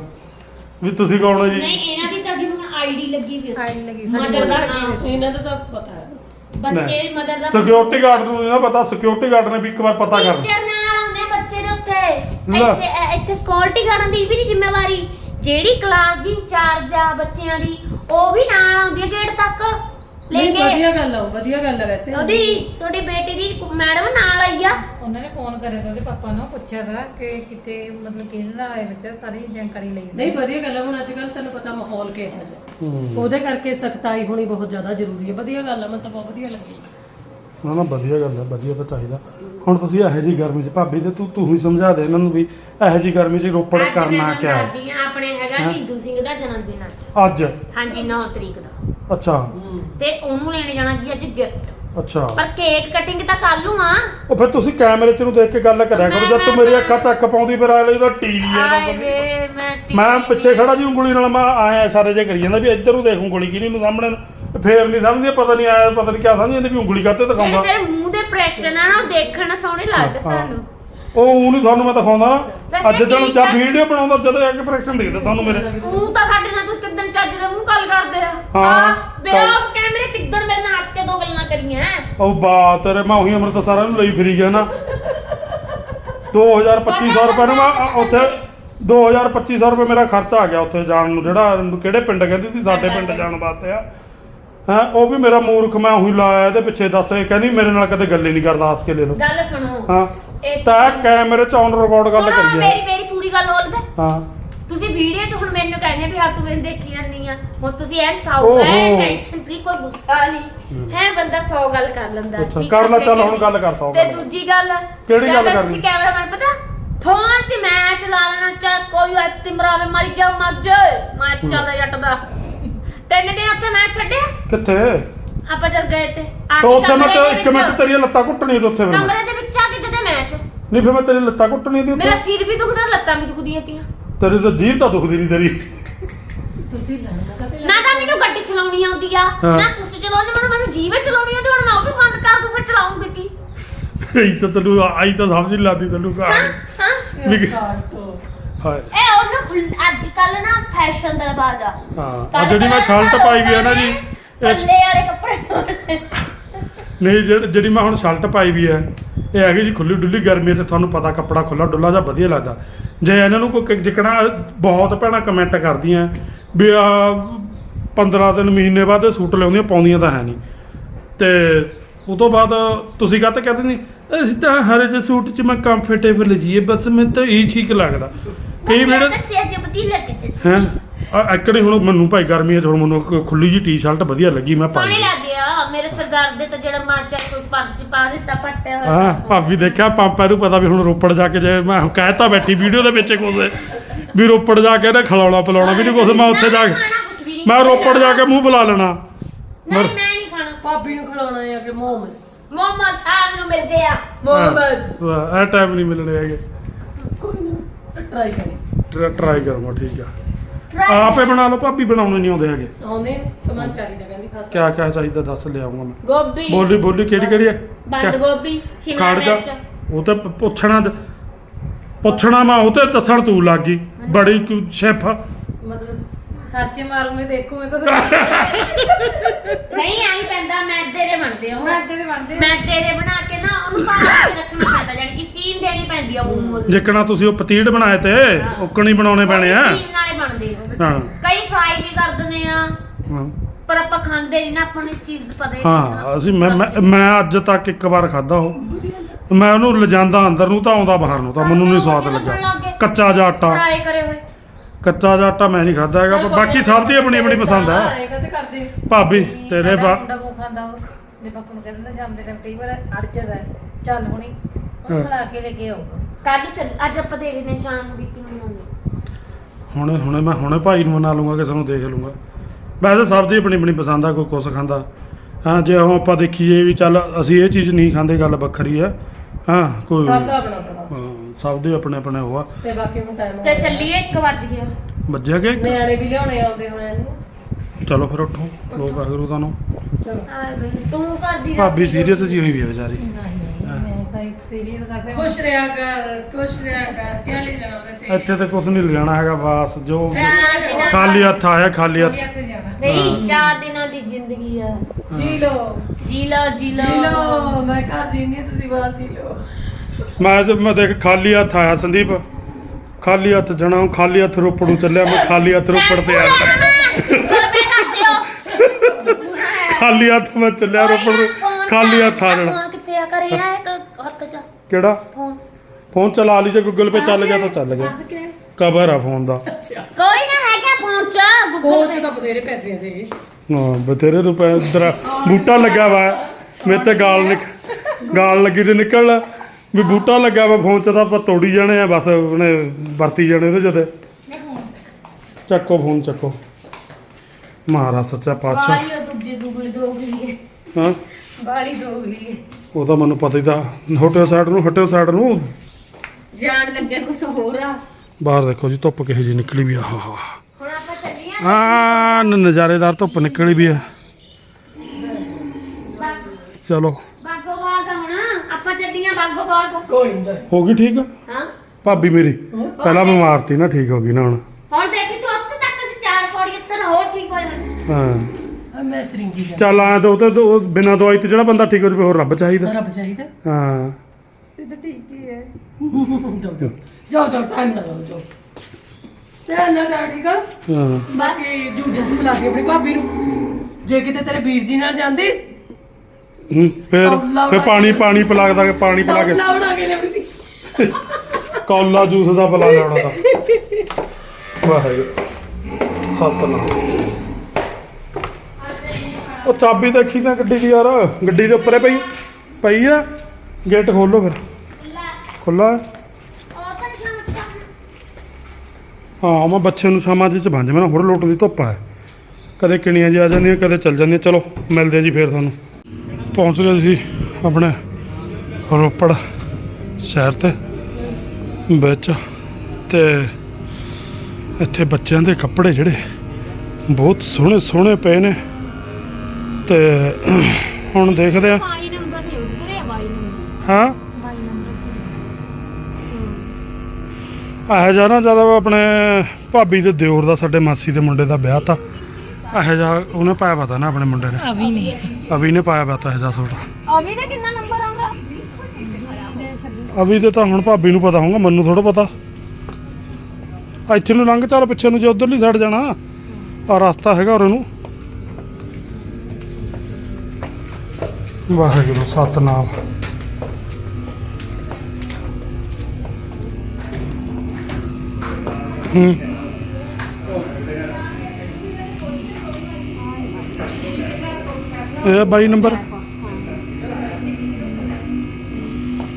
ਵੀ ਤੁਸੀਂ ਕੌਣ ਹੋ ਜੀ? ਨਹੀਂ ਇਹਨਾਂ ਦੀ ਤਾਂ ਜਿਵੇਂ ਹੁਣ ਆਈਡੀ ਲੱਗੀ ਵੀ ਆਈ ਨਹੀਂ ਲੱਗੀ Mother ਦਾ ਨਾਮ। ਇਹਨਾਂ ਦਾ ਤਾਂ ਪਤਾ ਹੈ। ਬੱਚੇ ਮਦਰ ਦਾ ਸਿਕਿਉਰਿਟੀ ਗਾਰਡ ਨੂੰ ਨਹੀਂ ਨਾ ਪਤਾ ਸਿਕਿਉਰਿਟੀ ਗਾਰਡ ਨੇ ਵੀ ਇੱਕ ਵਾਰ ਪਤਾ ਕਰ ਟੀਚਰ ਨਾਲ ਆਉਂਦੇ ਬੱਚੇ ਦੇ ਉੱਤੇ ਲੈ। ਇੱਥੇ ਇਹ- ਇੱਥੇ ਸਕਿਉਰਟੀ ਗਾਰਡਾਂ ਦੀ ਵੀ ਨਹੀਂ ਜ਼ਿੰਮੇਵਾਰੀ। ਜਿਹੜੀ ਕਲਾਸ ਦੀ ਇੰਚਾਰਜ ਆ ਬੱਚਿਆਂ ਦੀ ਉਹ ਵੀ ਨਾਲ ਆਉਂਦੀ ਹੈ ਗੇਟ ਤੱਕ। ਲੈ ਨਹੀਂ ਕੇ। ਵਧੀਆ ਗੱਲ ਆ ਵਧੀਆ ਗੱਲ ਆ ਵੈਸੇ। ਉਹਦੀ ਤੁਹਾਡੀ ਬੇਟੀ ਦੀ ਮੈਡਮ ਨਾਲ ਆਈ ਆ। ਉਹਨਾਂ ਨੇ ਫੋਨ ਕਰਿਆ ਤਾਂ ਉਹਦੇ ਪਾਪਾ ਨੂੰ ਪੁੱਛਿਆ ਤਾਂ ਕਿ ਕਿਤੇ ਮਤਲਬ ਕਿਹਦੇ ਨਾਲ ਆਏ ਬੱਚਾ ਸਾਰੀ ਜਾਣਕਾਰੀ ਲਈ ਨਹੀਂ ਵਧੀਆ ਗੱਲ ਆ ਹੁਣ ਅੱਜ ਕੱਲ ਤੈਨੂੰ ਪਤਾ ਮਾਹੌਲ ਕਿਹੋ ਜਿਹਾ। ਹੂੰ। ਉਹਦੇ ਕਰਕੇ ਸਖਤਾਈ ਹੋਣੀ ਬਹੁਤ ਜ਼ਿਆਦਾ ਜ਼ਰੂਰੀ ਹੈ ਵਧੀਆ ਗੱਲ ਆ ਮੈਨੂੰ ਤਾਂ ਬਹੁਤ ਵਧੀਆ ਲੱਗੀ। ਨਾ ਨਾ ਵਧੀਆ ਗੱਲ ਹੈ ਵਧੀਆ ਤਾਂ ਚਾਹੀਦਾ। ਹੁਣ ਤੁਸੀਂ ਇਹੋ ਜੀ ਗਰਮੀ 'ਚ ਭਾਬੀ ਤੇ ਤੂੰ ਤੂੰ ਹੀ ਸਮਝਾ ਦੇ ਇਹਨਾਂ ਨੂੰ ਵੀ ਇਹੋ ਜੀ ਗਰਮੀ 'ਚ ਰੋਪੜ ਅੱਜ ਮੈਂ ਕਰਨਾ ਤੁਹਾਨੂੰ ਕਿਆ ਹੈ। ਦੱਸਦੀ ਹਾਂ, ਆਪਣੇ ਹੈਗਾ ਹੈਂ? ਹਿੰਦੂ ਸਿੰਘ ਦਾ ਜਨਮ ਦਿਨ ਅੱਜ। ਅੱਜ? ਹਾਂਜੀ 9 ਤਰੀਕ ਦਾ। ਅੱਛਾ। ਤੇ ਉਹਨੂੰ ਲੈਣ ਜਾਣਾ ਜੀ ਅੱਜ ਗਿਫਟ ਅੱਛਾ। ਪਰ ਕੇਕ ਕਟਿੰਗ ਤਾਂ ਕੱਲ ਨੂੰ ਆ। ਉਹ ਫਿਰ ਤੁਸੀਂ ਕੈਮਰੇ 'ਚ ਨੂੰ ਦੇਖ ਕੇ ਗੱਲ ਕਰਿਆ ਕਰੋ। ਜਦ ਤੂੰ ਮੇਰੀ ਅੱਖਾਂ ਤੱਕ ਪਾਉਂਦੀ ਫਿਰ ਆ ਲਈ ਤਾਂ ਟੀਵੀ ਆਏ ਨਾ ਵੇ ਮੈਂ ਪਿੱਛੇ ਖੜਾ ਜੀ ਉਂਗਲੀ ਨਾਲ ਮੈਂ ਆਇਆ ਸਾਰੇ ਜੇ ਕਰੀ ਜਾਂਦਾ ਵੀ ਇੱਧਰ ਨੂੰ ਦੇਖ ਉਂਗਲੀ ਕਿਹਨੀ ਨੂੰ ਸਾਹਮਣੇ ਨੂੰ। ਫੇਰ ਨਹੀਂ ਸਮਝਦੀ ਪਤਾ ਨਹੀਂ ਆਇਆ ਪਤਾ ਨਹੀਂ ਕਿਆ ਸਮਝਦੀ ਜਾਂਦੀ ਵੀ ਉਂਗਲੀ ਕਾਤੇ ਜਿਹੜੇ ਦਿਖਾਉਂਦਾ। ਤੇਰੇ ਮੂੰਹ ਦੇ ਪ੍ਰੈਸ਼ਨ ਆ ਨਾ ਉਹ ਦੇਖਣ ਸੋਹਣੇ ਲੱਗਦੇ ਹਾਂ। ਸਾਨੂੰ। ਉਹ ਉਹ ਨਹੀਂ ਤੁਹਾਨੂੰ ਮੈਂ ਦਿਖਾਉਂਦਾ ਨਾ। ਅੱਜ ਜਦੋਂ ਆ। ਵੀਡੀਓ ਬਣਾਉਂਦਾ ਜਦੋਂ ਐਕਸਪ੍ਰੈਸ਼ਨ ਦੇਖਦਾ ਤੁਹਾਨੂੰ ਮੇਰੇ। ਤੂੰ ਤਾਂ ਸਾਡੇ ਨਾਲ ਤੂੰ ਕਿੱਦਣ ਚੱਜ ਦੇ ਮੂੰਹ ਗੱਲ ਕਰਦੇ ਆ? ਹਾਂ। ਬਿਆਹ ਕੈਮਰੇ ਕਿੱਦਣ ਮੇਰੇ ਨਾਲ ਹੱਸ ਕੇ ਦੋ ਗੱਲਾਂ ਕਰੀਆਂ? ਉਹ ਬਾਤ ਰੇ ਮੈਂ ਉਹੀ ਅੰਮ੍ਰਿਤ ਸਾਰਿਆਂ ਨੂੰ ਲਈ ਫਿਰੀ ਗਿਆ ਨਾ 2250 ਰੁਪਏ ਨੂੰ ਮੈਂ ਉੱਥੇ 2250 ਰੁਪਏ ਮੇਰਾ ਖਰਚਾ ਆ ਗਿਆ ਉੱਥੇ ਜਾਣ ਨੂੰ ਜਿਹੜਾ ਕਿਹੜੇ ਪਿੰਡ ਕਹਿੰਦੀ ਸੀ ਸਾਡੇ ਪਿੰਡ ਜਾਣ ਵਾਸਤੇ ਆ। ਹਾਂ ਉਹ ਵੀ ਮੇਰਾ ਮੂਰਖ ਮੈਂ ਉਹੀ ਲਾਇਆ ਇਹਦੇ ਪਿੱਛੇ ਦੱਸ ਕਹਿੰਦੀ ਮੇਰੇ ਨਾਲ ਕਦੇ ਗੱਲ ਹੀ ਨਹੀਂ ਕਰਦਾ ਹੱਸ ਕੇ ਲੈ ਲਓ। ਗੱਲ ਸੁਣੋ। ਹਾਂ। ਇਹ- ਤਾਂ ਕੈਮਰੇ 'ਚ ਔਨ ਰਿਕਾਰਡ ਗੱਲ ਸੁਣੋ, ਕਰੀ ਮੇਰੀ ਮੇਰੀ ਪੂਰੀ ਗੱਲ ਹੋਲ ਵੇ ਹਾਂ। ਤੁਸੀਂ ਵੀਡੀਓ 'ਚ ਹੁਣ ਮੈਨੂੰ ਕਹਿੰਦੇ ਵੀ ਹਾਂ ਤੂੰ ਮੈਨੂੰ ਦੇਖੀ ਜਾਂਦੀ ਆ। ਹੁਣ ਤੁਸੀਂ ਐਨ ਸਾਊ ਓਹੋ। ਟੈਨਸ਼ਨ ਫ੍ਰੀ ਕੋਈ ਗੁੱਸਾ ਨਹੀਂ। ਹੈ। ਬੰਦਾ 100 ਗੱਲ ਕਰ ਲੈਂਦਾ। ਅੱਛਾ, ਠੀਕ ਕਰ ਲੈ, ਚੱਲ ਹੁਣ ਗੱਲ ਕਰ ਸੌ ਤੇ ਗੱਲ। ਦੂਜੀ ਗੱਲ ਕਿਹੜੀ ਗੱਲ ਕਰਨੀ? ਤੁਸੀਂ ਕੈਮਰਾ ਮੈਂ ਪਤਾ? ਫੋਨ 'ਚ ਮੈਚ ਲਾ ਲੈਣਾ ਚਾ ਕੋਈ ਐਤੀ ਮਰਾਵੇ ਮਾਰੀ ਜਾ ਮੱਝ। ਮੈਚ ਚੱਲ ਜੱਟ ਦਾ ਤਿੰਨ ਦਿਨ ਉੱਥੇ ਮੈਚ ਛੱਡਿਆ। ਕਿੱਥੇ? ਆਪਾਂ ਜਦ ਗਏ ਤੇ ਆ ਕੇ ਉੱਥੇ ਮੈਂ ਕਮਰੇ ਤੇ ਦੇ ਇੱਕ ਮਿੰਟ ਵਿੱਚ- ਤੇਰੀਆਂ ਲੱਤਾਂ ਘੁੱਟਣੀ ਤੇ ਉੱਥੇ ਫਿਰ ਮੈਂ। ਕਮਰੇ ਦੇ ਵਿੱਚ ਆ ਕੇ ਜਦੇ ਮੈਚ ਨਹੀਂ ਫਿਰ ਮੈਂ ਤੇਰੀ ਲੱਤਾਂ ਘੁੱਟਣੀ ਦੀ ਮੇਰਾ ਉੱਥੇ। ਸਿਰ ਵੀ ਦੁਖਦਾ ਲੱਤਾਂ ਵੀ ਦੁਖਦੀਆਂ ਤੀਆਂ। ਤੇਰੀ ਤਾਂ ਜੀਭ ਤਾਂ ਦੁਖਦੀ ਨਹੀਂ ਤੇਰੀ। ਤੁਸੀਂ ਲੈਣਾ ਕਦੇ ਨਾ ਤਾਂ ਮੈਨੂੰ ਗੱਡੀ ਚਲਾਉਣੀ ਆਉਂਦੀ ਆ ਹਾਂ। ਨਾ ਕੁਛ ਚਲਾਉਂਦੀ ਮੈਨੂੰ ਮੈਨੂੰ ਜੀਵੇ ਚਲਾਉਣੀ ਆਉਂਦੀ ਹੁਣ ਮੈਂ ਉਹ ਵੀ ਬੰਦ ਕਰ ਦੂੰ ਫਿਰ ਚਲਾਉਂਗੀ ਕੀ? ਇਹ ਤਾਂ ਤੈਨੂੰ ਆਈ ਤਾਂ ਸਮਝ ਨਹੀਂ ਲੱਗਦੀ ਤੈਨੂੰ ਹਾਂ ਕਹਾਣੀ ਹਾਂ ਵੀ- ਸਟਾਰਟ ਤੋਂ ਹਾਏ। ਇਹ ਉਹਨੂੰ ਅੱਜ ਕੱਲ ਨਾ ਫੈਸ਼ਨ ਦਾ ਆ ਹਾਂ ਆ ਜਿਹੜੀ ਮੈਂ ਸ਼ਰਟ ਪਾਈ ਵੀ ਹੈ ਨਾ ਜੀ। ਬੱਲੇ ਵਾਲੇ ਕੱਪੜੇ ਪਾਉਣੇ। ਨਹੀਂ ਜਿਹੜੀ ਜਿਹੜੀ ਮੈਂ ਹੁਣ ਸ਼ਰਟ ਪਾਈ ਵੀ ਹੈ ਇਹ ਹੈਗੀ ਜੀ ਖੁੱਲੀ ਡੁੱਲੀ ਗਰਮੀ 'ਚ ਤੁਹਾਨੂੰ ਪਤਾ ਕੱਪੜਾ ਖੁੱਲਾ ਡੁੱਲਾ ਜਾਂ ਵਧੀਆ ਲੱਗਦਾ। ਜੇ ਇਹਨਾਂ ਨੂੰ ਕੋਈ ਜਿਕਣਾ ਬਹੁਤ ਭੈਣਾਂ ਕਮੈਂਟ ਕਰਦੀਆਂ ਵੀ ਆ 15 ਦਿਨ ਮਹੀਨੇ ਬਾਅਦ ਇਹ ਸੂਟ ਲਿਆਉਂਦੀਆਂ ਪਾਉਂਦੀਆਂ ਤਾਂ ਹੈ ਨਹੀਂ। ਤੇ ਉਹ ਤੋਂ ਬਾਅਦ ਤੁਸੀਂ ਕਾਹਤੇ ਕਹਿੰਦੇ ਨਹੀਂ ਅਸੀਂ ਤਾਂ ਹਰੇ ਜਿਹੇ ਸੂਟ 'ਚ ਮੈਂ ਕੰਫਰਟੇਬਲ ਜੀਏ ਬਸ ਮੈਨੂੰ ਤਾਂ ਇਹ ਠੀਕ ਲੱਗਦਾ। ਕਈ ਮੈਂ ਵੀਡੀਓ ਦੱਸਿਆ ਜੇ ਵਧੀਆ ਲੱਗਦੇ ਹੈ? ਐਕਚੁਅਲੀ ਹੁਣ ਮੈਨੂੰ ਭਾਈ ਗਰਮੀ 'ਚ ਹੁਣ ਮੈਨੂੰ ਖੁੱਲੀ ਜੀ ਟੀ-ਸ਼ਰਟ ਵਧੀਆ ਲੱਗੀ ਮੈਂ ਸੋਹਣੇ ਪਾਈ ਲੱਗਦੇ ਆ ਮੇਰੇ ਸਰਦਾਰ ਦੇ ਤਾਂ ਜਿਹੜਾ ਮਾਰਚਾ ਕੋਈ ਪੱਜ ਪਾ ਦਿੱਤਾ ਪੱਟਿਆ ਹੋਇਆ ਹਾਂ ਭਾਬੀ ਦੇਖਿਆ ਪਾਪਾ ਨੂੰ ਪਤਾ ਵੀ ਹੁਣ ਰੋਪੜ ਜਾ ਕੇ ਜੇ ਮੈਂ ਕਹਿਤਾ ਬੈਠੀ ਵੀਡੀਓ ਦੇ ਵਿੱਚ ਕੁਝ ਵੀ ਰੋਪੜ ਜਾ ਕੇ ਇਹਨੇ ਖਿਲਾਉਣਾ ਪਿਲਾਉਣਾ ਵੀ ਨਹੀਂ ਕੁਝ ਮੈਂ ਉੱਥੇ ਜਾ ਕੇ ਮੈਂ ਰੋਪੜ ਜਾ ਕੇ ਮੂੰਹ ਬੁਲਾ ਲੈਣਾ। ਨਹੀਂ ਮੈਂ ਨਹੀਂ ਖਾਣਾ। ਭਾਬੀ ਨੂੰ ਖਿਲਾਉਣਾ ਹੈ ਕਿ ਮੋਮਸ? ਮੋਮੋਸ ਸਾਹਿਬ ਨੂੰ ਮਿਲਦੇ ਆ। ਮੋਮੋਸ। ਹਾਂ, ਇਹ ਟਾਈਮ ਨਹੀਂ ਮਿਲਣੇ ਹੈਗੇ। ਕੋਈ ਨਾ ਟਰਾਈ ਕਰੀ। ਟਰਾਈ ਕਰੂੰਗਾ ਠੀਕ ਆ। ਆਪੇ ਬਣਾ ਲਓ ਭਾਬੀ ਬਣਾਉਣੇ ਨਹੀਂ ਆਉਂਦੇ ਹੈਗੇ। ਆਉਂਦੇ ਸਮਾਨ ਚਾਹੀਦਾ ਕਹਿੰਦੀ ਖਾਸ ਕਿਆ ਕਿਆ ਚਾਹੀਦਾ ਦੱਸ ਲਿਆਉਂਗਾ ਮੈਂ। ਗੋਭੀ। ਬੋਲੀ ਬੋਲੀ ਕਿਹੜੀ ਕਿਹੜੀ ਹੈ? ਬੰਦ? ਗੋਭੀ ਸ਼ਿਮਲਾ ਮਿਰਚ। ਉਹ ਤਾਂ ਪੁੱਛਣਾ ਪੁੱਛਣਾ ਮੈਂ ਉਹ ਤੇ ਦੱਸਣ ਤੂੰ ਲੱਗ ਗਈ। ਬੜੀ ਸ਼ੈਫ ਮਤਲਬ ਸਰਚ ਮਾਰੂਗੇ ਦੇਖੋ ਮੈਂ ਤਾਂ ਨਹੀਂ ਆਈ ਪੈਂਦਾ ਮੈਦੇ ਦੇ ਬਣਦੇ ਉਹ। ਮੈਦੇ ਦੇ ਬਣਦੇ। ਮੈਦੇ ਦੇ ਬਣਾ ਕੇ ਨਾ ਉਹਨੂੰ ਭਾਪ ਕੇ ਰੱਖਣਾ ਪੈਂਦਾ ਯਾਨੀ ਕਿ ਸਟੀਮ ਦੇਣੀ ਪੈਂਦੀ ਆ ਮੋਮੋਸ ਜਿੱਕਣਾ ਤੁਸੀਂ ਉਹ ਪਤੀੜ ਬਣਾਏ ਤੇ ਉਕਣੀ ਬਣਾਉਣੇ ਪੈਣੇ ਆ। ਸਟੀਮ ਨਾਲੇ ਬਣਦੇ। ਹਾਂ। ਕਈ ਫਰਾਈ ਵੀ ਕਰ ਦਿੰਦੇ ਆ ਹਾਂ। ਪਰ ਆਪਾਂ ਖਾਂਦੇ ਨਹੀਂ ਨਾ ਆਪਾਂ ਨੂੰ ਇਸ ਚੀਜ਼ ਦਾ ਪਤਾ ਹੀ ਹਾਂ ਅਸੀਂ ਮੈਂ ਮੈਂ- ਮੈਂ ਅੱਜ ਤੱਕ ਇੱਕ ਵਾਰ ਖਾਦਾ ਉਹ। ਮੈਂ ਉਹਨੂੰ ਲਿਜਾਂਦਾ ਅੰਦਰ ਨੂੰ ਤਾਂ ਆਉਂਦਾ ਬਾਹਰ ਨੂੰ ਤਾਂ ਮੈਨੂੰ ਨਹੀਂ ਸਵਾਦ ਲੱਗਾ। ਕੱਚਾ ਜਿਹਾ ਆਟਾ। ਫਰਾਈ ਕਰੇ ਹੋਏ। ਕੱਚਾ ਜਿਹਾ ਆਟਾ ਮੈਂ ਨਹੀਂ ਖਾਦਾ ਹੈਗਾ ਪਰ ਬਾਕੀ ਸਭ ਦੀ ਆਪਣੀ ਆਪਣੀ ਪਸੰਦ ਕਰਦੇ। ਭਾਬੀ ਤੇਰੇ ਬਾ ਮੁੰਡਾ ਖਾਂਦਾ ਉਹ। ਜੇ ਪਾਪਾ ਨੂੰ ਕਹਿੰਦਾ ਸ਼ਾਮ ਦੇ ਟਾਈਮ ਕਈ ਵਾਰ ਅੜ ਜਾਂਦਾ ਹੈ। ਚੱਲ ਹੁਣੀ। ਉਹ ਖਲਾ ਕੇ ਲੈ ਕੇ ਆਊਗਾ। ਕੱਲ ਚੱਲ ਅੱਜ ਆਪਾਂ ਦੇਖਦੇ ਹਾਂ ਸ਼ਾਮ ਨੂੰ ਵੀ ਕਿਵੇਂ ਬਣਾਉਂਦੇ। ਹੁਣੇ ਹੁਣੇ ਮੈਂ ਹੁਣੇ ਭਾਈ ਨੂੰ ਮਨਾ ਲੂੰਗਾ ਕਿਸੇ ਨੂੰ ਦੇਖ ਲੂੰਗਾ ਵੈਸੇ ਸਭ ਦੀ ਆਪਣੀ ਆਪਣੀ ਪਸੰਦ ਆ ਕੋਈ ਕੁਛ ਖਾਂਦਾ। ਹਾਂ ਜੇ ਹੁਣ ਆਪਾਂ ਦੇਖੀਏ ਵੀ ਚੱਲ ਅਸੀਂ ਇਹ ਚੀਜ਼ ਨਹੀਂ ਖਾਂਦੇ ਗੱਲ ਵੱਖਰੀ ਆ ਹਾਂ ਕੋਈ ਬਣਾਉਣਾ ਹਾਂ, ਸਭ ਦੇ ਆਪਣੇ ਆਪਣੇ ਹੋਆ ਤੇ ਬਾਕੀ ਹੁਣ ਟਾਈਮ ਤੇ ਚੱਲੀਏ 1 ਵੱਜ ਗਿਆ। ਵੱਜਿਆ ਕਿ ਨਿਆਣੇ ਵੀ ਲਿਆਉਣੇ ਆਉਂਦੇ ਹੋਏ ਨੇ ਚਲੋ ਫਿਰ ਉੱਠੋ ਲੋਕ ਆਗਰੂ ਤੁਹਾਨੂੰ। ਚਲੋ। ਆ ਬਈ, ਤੂੰ ਕਰਦੀ ਭਾਬੀ ਸੀਰੀਅਸ ਜੀ ਹੋਈ ਵੀ ਹੈ ਵਿਚਾਰੀ। ਮੈਂ ਤਾਂ ਇੱਕ ਸੀਰੀਅਸ ਕਰਦੇ ਖੁਸ਼ ਰਿਹਾ ਕਰ ਖੁਸ਼ ਰਿਹਾ ਕਰ ਕਿਆ ਲੈ ਜਾਣਾ ਤੇ। ਇੱਥੇ ਤੇ ਕੁਝ ਨਹੀਂ ਲਿਜਾਣਾ ਹੈਗਾ ਬਸ ਜੋ ਖਾਲੀ ਹੱਥ ਆਇਆ ਖਾਲੀ ਹੱਥ। ਤੇ ਜਾਣਾ। ਨਹੀਂ ਚਾਰ ਦਿਨਾਂ ਦੀ ਜ਼ਿੰਦਗੀ ਆ। ਜੀ ਲੋ ਜੀ ਲਓ ਜੀ ਜੀ ਲਓ ਲੋ ਮੈਂ ਘਰ ਜੀਨੀ ਹਾਂ, ਤੁਸੀਂ ਬਾਹਰ ਜੀ ਲੋ ਮੈਂ ਤੇ ਮੈਂ ਦੇਖ ਖਾਲੀ ਹੱਥ ਆਇਆ ਸੰਦੀਪ। ਖਾਲੀ ਹੱਥ ਜਣਾ ਖਾਲੀ ਹੱਥ ਰੋਪੜ ਨੂੰ ਚੱਲਿਆ ਮੈਂ ਖਾਲੀ ਹੱਥ ਰੋਪੜ ਤੇ ਆਇਆ। ਖਾਲੀ ਹੱਥ ਮੈਂ ਚੱਲਿਆ ਰੋਪੜ ਨੂੰ ਖਾਲੀ ਹੱਥ ਆ ਜਾਣਾ। ਫੋਨ ਕਿੱਥੇ ਆ? ਕਰੇ ਆ ਇੱਕ ਹੱਥ ਚ। ਕਿਹੜਾ? ਫੋਨ। ਫੋਨ ਚਲਾ ਲਈ ਜੇ ਗੂਗਲ ਪੇ ਚੱਲ ਗਿਆ ਤਾਂ ਚੱਲ ਗਿਆ। ਕਵਰ ਆ ਫੋਨ ਦਾ। ਕੋਈ ਨਾ ਹੈਗਾ ਫੋਨ ਚ ਕੋਚ ਗੂਗਲ ਤਾਂ ਬਥੇਰੇ ਪੈਸੇ ਦੇ ਹਾਂ ਬਤੇਰੇ ਰੁਪਏ ਇਧਰ ਬੂਟਾ ਲੱਗਾ ਵਾ। ਮੇਰੇ ਤੇ ਗਾਲ ਨਿਕ ਗਾਲ ਲੱਗੀ ਤੇ ਨਿਕਲ ਵੀ ਬੂਟਾ ਲੱਗਾ ਵਾ ਫੋਨ ਚ ਤਾਂ ਆਪਾਂ ਤੋੜੀ ਜਾਣੇ ਆ ਬਸ ਉਹਨੇ ਵਰਤੀ ਜਾਣੇ ਉਹਦੇ ਜਦੇ। ਚੱਕੋ ਫੋਨ ਚੱਕੋ। ਮਹਾਰਾਜ ਸੱਚਾ ਪਾਤਸ਼ਾਹ। ਬਾਲੀ ਉਹ ਦੂਜੀ ਦੂਗਲੀ ਦੋਗਲੀ ਹੈ ਹਾਂ। ਬਾਲੀ ਦੋਗਲੀ ਹੈ ਉਹ ਤਾਂ ਮੈਨੂੰ ਪਤਾ ਹੀ ਤਾਂ ਹੋਟਲ ਸਾਈਡ ਨੂੰ ਹਟਿਓ ਸਾਈਡ ਨੂੰ। ਜਾਣ ਲੱਗੇ ਕੁਛ ਹੋਰ ਆ। ਬਾਹਰ ਦੇਖੋ ਜੀ ਧੁੱਪ ਕਿਹੋ ਜੀ ਨਿਕਲੀ ਵੀ ਆ ਹਾ ਹਾ। ਹੁਣ ਆਪਾਂ ਚੱਲੀਏ। ਆ ਨ- ਨਜ਼ਾਰੇਦਾਰ ਧੁੱਪ ਨਿਕਲੀ ਵੀ ਆ। ਚਲੋ। ਚੱਲੀਆਂ ਬਾਗੋ ਬਾਗ? ਕੋਈ ਨਹੀਂ ਹੋ ਗਈ ਠੀਕ? ਹਾਂ। ਭਾਬੀ ਮੇਰੀ ਪਹਿਲਾਂ ਬਿਮਾਰ ਨਾ ਠੀਕ ਹੋ ਗਈ ਨਾ ਹੁਣ। ਹੁਣ ਦੇਖੀ ਤੂੰ ਉੱਥੇ ਤੱਕ ਅਸੀਂ ਚਾਰ ਪੌੜੀ ਉੱਤਰ ਹੋਰ ਠੀਕ ਹੋ ਜਾਣਾ। ਹਾਂ। ਮੈਂ ਸਰਿੰਗੀ ਜਾ ਚੱਲ ਆਇਆ ਤਾਂ ਉਹ ਬਿਨਾਂ ਦਵਾਈ ਤੇ ਜਿਹੜਾ ਬੰਦਾ ਠੀਕ ਹੋ ਜਾਵੇ ਹੋਰ ਰੱਬ ਚਾਹੀਦਾ। ਰੱਬ ਚਾਹੀਦਾ। ਹਾਂ। ਤੇ ਤਾਂ ਠੀਕ ਹੀ ਹੈ। ਜਾਓ ਜਾਓ ਜਾਓ ਜਾਓ ਟਾਈਮ ਨਾ ਲਾਓ ਜਾਓ। ਤੇ ਨਾ ਜਾ ਠੀਕ ਆ? ਹਾਂ। ਬਾਕੀ ਜੂਜਸ ਬੁਲਾ ਕੇ ਆਪਣੀ ਭਾਬੀ ਨੂੰ। ਜੇ ਕਿਤੇ ਤੇਰੇ ਵੀਰ ਜੀ ਨਾਲ ਜਾਂਦੀ ਹੂੰ, ਫਿਰ ਫਿਰ ਪਾਣੀ ਪਾਣੀ ਪਿਲਾ ਕੇ ਪਾਣੀ ਪਿਲਾ ਕੇ। ਤਬਲਾ ਬਣਾ ਕੇ ਲਿਆਉਣੀ ਸੀ। ਕੌਲਾ ਜੂਸ ਦਾ ਪਿਲਾ ਲਿਆਉਣਾ ਤਾਂ। ਵਾਹਿਗੁਰੂ। ਸਤਨਾਮ। ਉਹ ਚਾਬੀ ਦੇਖੀ ਨਾ ਗੱਡੀ ਦੀ ਯਾਰ। ਗੱਡੀ ਦੇ ਉੱਪਰੇ ਪਈ ਪਈ ਆ। ਗੇਟ ਖੋਲੋ ਫਿਰ। ਖੁੱਲਾ। ਹਾਂ। ਮੈਂ ਬੱਚੇ ਨੂੰ ਸ਼ਾਮਾਂ ਚ ਬੰਜ ਮੈਂ ਹੋਰ ਲੋਟ ਦੀ ਧੁੱਪ ਹੈ ਕਦੇ ਕਿਣੀਆਂ ਜੀ ਆ ਜਾਂਦੀਆਂ ਕਦੇ ਚੱਲ ਜਾਂਦੀਆਂ। ਚਲੋ ਮਿਲਦੇ ਆ ਜੀ ਫੇਰ ਤੁਹਾਨੂੰ। ਪਹੁੰਚ ਗਏ ਸੀ ਆਪਣੇ ਰੋਪੜ ਸ਼ਹਿਰ ਤੇ ਵਿੱਚ। ਤੇ ਇੱਥੇ ਬੱਚਿਆਂ ਦੇ ਕੱਪੜੇ ਜਿਹੜੇ ਬਹੁਤ ਸੋਹਣੇ ਸੋਹਣੇ ਪਏ ਨੇ। ਤੇ ਹੁਣ ਦੇਖਦੇ ਆ। ਹਾਂ? ਜਿਹਾ ਨਾ ਜਦੋਂ ਆਪਣੇ ਭਾਬੀ ਦੇ ਦਿਓਰ ਦਾ ਸਾਡੇ ਮਾਸੀ ਦੇ ਮੁੰਡੇ ਦਾ ਵਿਆਹ ਤਾਂ ਇਹੋ ਜਿਹਾ ਉਹਨੇ ਪਾਇਆ ਪਤਾ ਨਾ ਆਪਣੇ ਮੁੰਡੇ ਨੇ? ਅਭੀ ਨਹੀਂ। ਅਵੀ ਨੇ ਪਾਇਆ ਪਤਾ ਇਹੋ ਜਿਹਾ ਸੂਟ। ਅਭੀ ਦਾ ਕਿੰਨਾ ਨੰਬਰ ਆਉਂਦਾ ਅਵੀ ਦੇ ਤਾਂ ਹੁਣ ਭਾਬੀ ਨੂੰ ਪਤਾ ਹੋਊਗਾ ਮੈਨੂੰ ਥੋੜਾ ਪਤਾ। ਆ ਇੱਥੇ ਨੂੰ ਲੰਘ ਚੱਲ ਪਿੱਛੇ ਨੂੰ ਜੇ ਉਧਰਲੀ ਸਾਈਡ ਜਾਣਾ ਆ ਰਸਤਾ ਹੈਗਾ ਔਰ ਨੂੰ। ਵਾਹਿਗੁਰੂ ਸਤਨਾਮ। ਹੂੰ। ਇਹ 22 ਨੰਬਰ।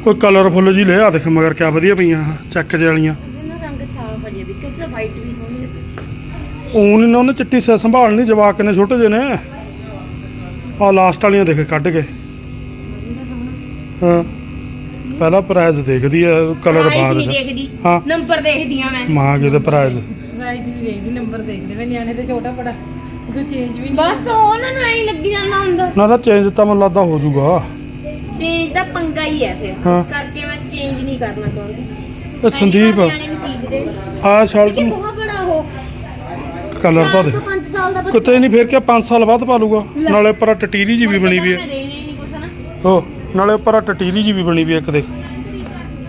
ਕੋਈ ਕਲਰਫੁੱਲ ਜੀ ਲੈ ਆ ਦੇਖ ਮਗਰ ਕਿਆ ਵਧੀਆ ਪਈਆਂ ਚੱਕ ਜੇ ਵਾਲੀਆਂ। ਇਹਨਾਂ ਰੰਗ ਸਾਫ਼ ਅਜੇ ਵੀ ਕਿਉਂਕਿ ਵਾਈਟ ਵੀ ਸੋਹਣੀ ਲੱਗਦੀ ਉਹ ਨਹੀਂ ਨਾ ਉਹਨੇ ਚਿੱਟੀ ਸ ਸੰਭਾਲਣੀ ਜਵਾਕ ਨੇ ਛੋਟੇ ਜਿਹੇ ਨੇ। ਆ ਲਾਸਟ ਵਾਲੀਆਂ ਦੇਖ ਕੱਢ ਕੇ। ਹਾਂ। ਪਹਿਲਾ ਪ੍ਰਾਈਜ਼ ਦੇਖਦੀ ਆ ਕਲਰ ਬਾਅਦ ਨਹੀਂ ਦੇਖਦੀ ਹਾਂ। ਨੰਬਰ ਦੇਖਦੀ ਆ ਮੈਂ। ਮਾਂ ਕਿਤੇ ਪ੍ਰਾਈਜ਼ ਗਾਈ ਦੀ ਵੇਖਦੀ ਨੰਬਰ ਦੇਖਦੇ ਵੇ ਨਿਆਣੇ ਤੇ ਛੋਟਾ ਬੜਾ। ਉਹ ਚੇਂਜ ਵੀ ਨਹੀਂ ਬਸ ਉਹਨਾਂ ਨੂੰ ਐਂ ਲੱਗੀ ਜਾਂਦਾ ਹੁੰਦਾ। ਨਾ ਤਾਂ ਚੇਂਜ ਤਾਂ ਮੈਨੂੰ ਲੱਗਦਾ ਹੋ ਜਾਊਗਾ। ਚੇਂਜ ਦਾ ਪੰਗਾ ਹੀ ਹੈ ਫਿਰ। ਹਾਂ। ਇਸ ਕਰਕੇ ਮੈਂ ਚੇਂਜ ਨਹੀਂ ਕਰਨਾ ਚਾਹੁੰਦੀ। ਇਹ ਸੰਦੀਪ। ਨੂੰ ਆ ਸ਼ਰਟ ਕਿ ਬਹੁਤ ਬੜਾ ਹੋ ਕਲਰ ਤਾਂ ਦੇਖ 5 ਸਾਲ ਦਾ ਬੱਚਾ। ਕਿਤੇ ਨਹੀਂ ਫੇਰ ਕਿ 5 ਸਾਲ ਬਾਅਦ ਪਾ ਲੂਗਾ। ਨਾਲੇ ਉੱਪਰ ਆਹ ਟਟੀਰੀ ਜੀ ਵੀ ਬਣੀ ਵੀ ਹੈ। ਨਹੀਂ ਕੁਛ ਨਾ ਹੋ ਨਾਲੇ ਉੱਪਰ ਆਹ ਟਟੀਰੀ ਜੀ ਵੀ ਬਣੀ ਵੀ ਹੈ ਇੱਕ ਦੇ।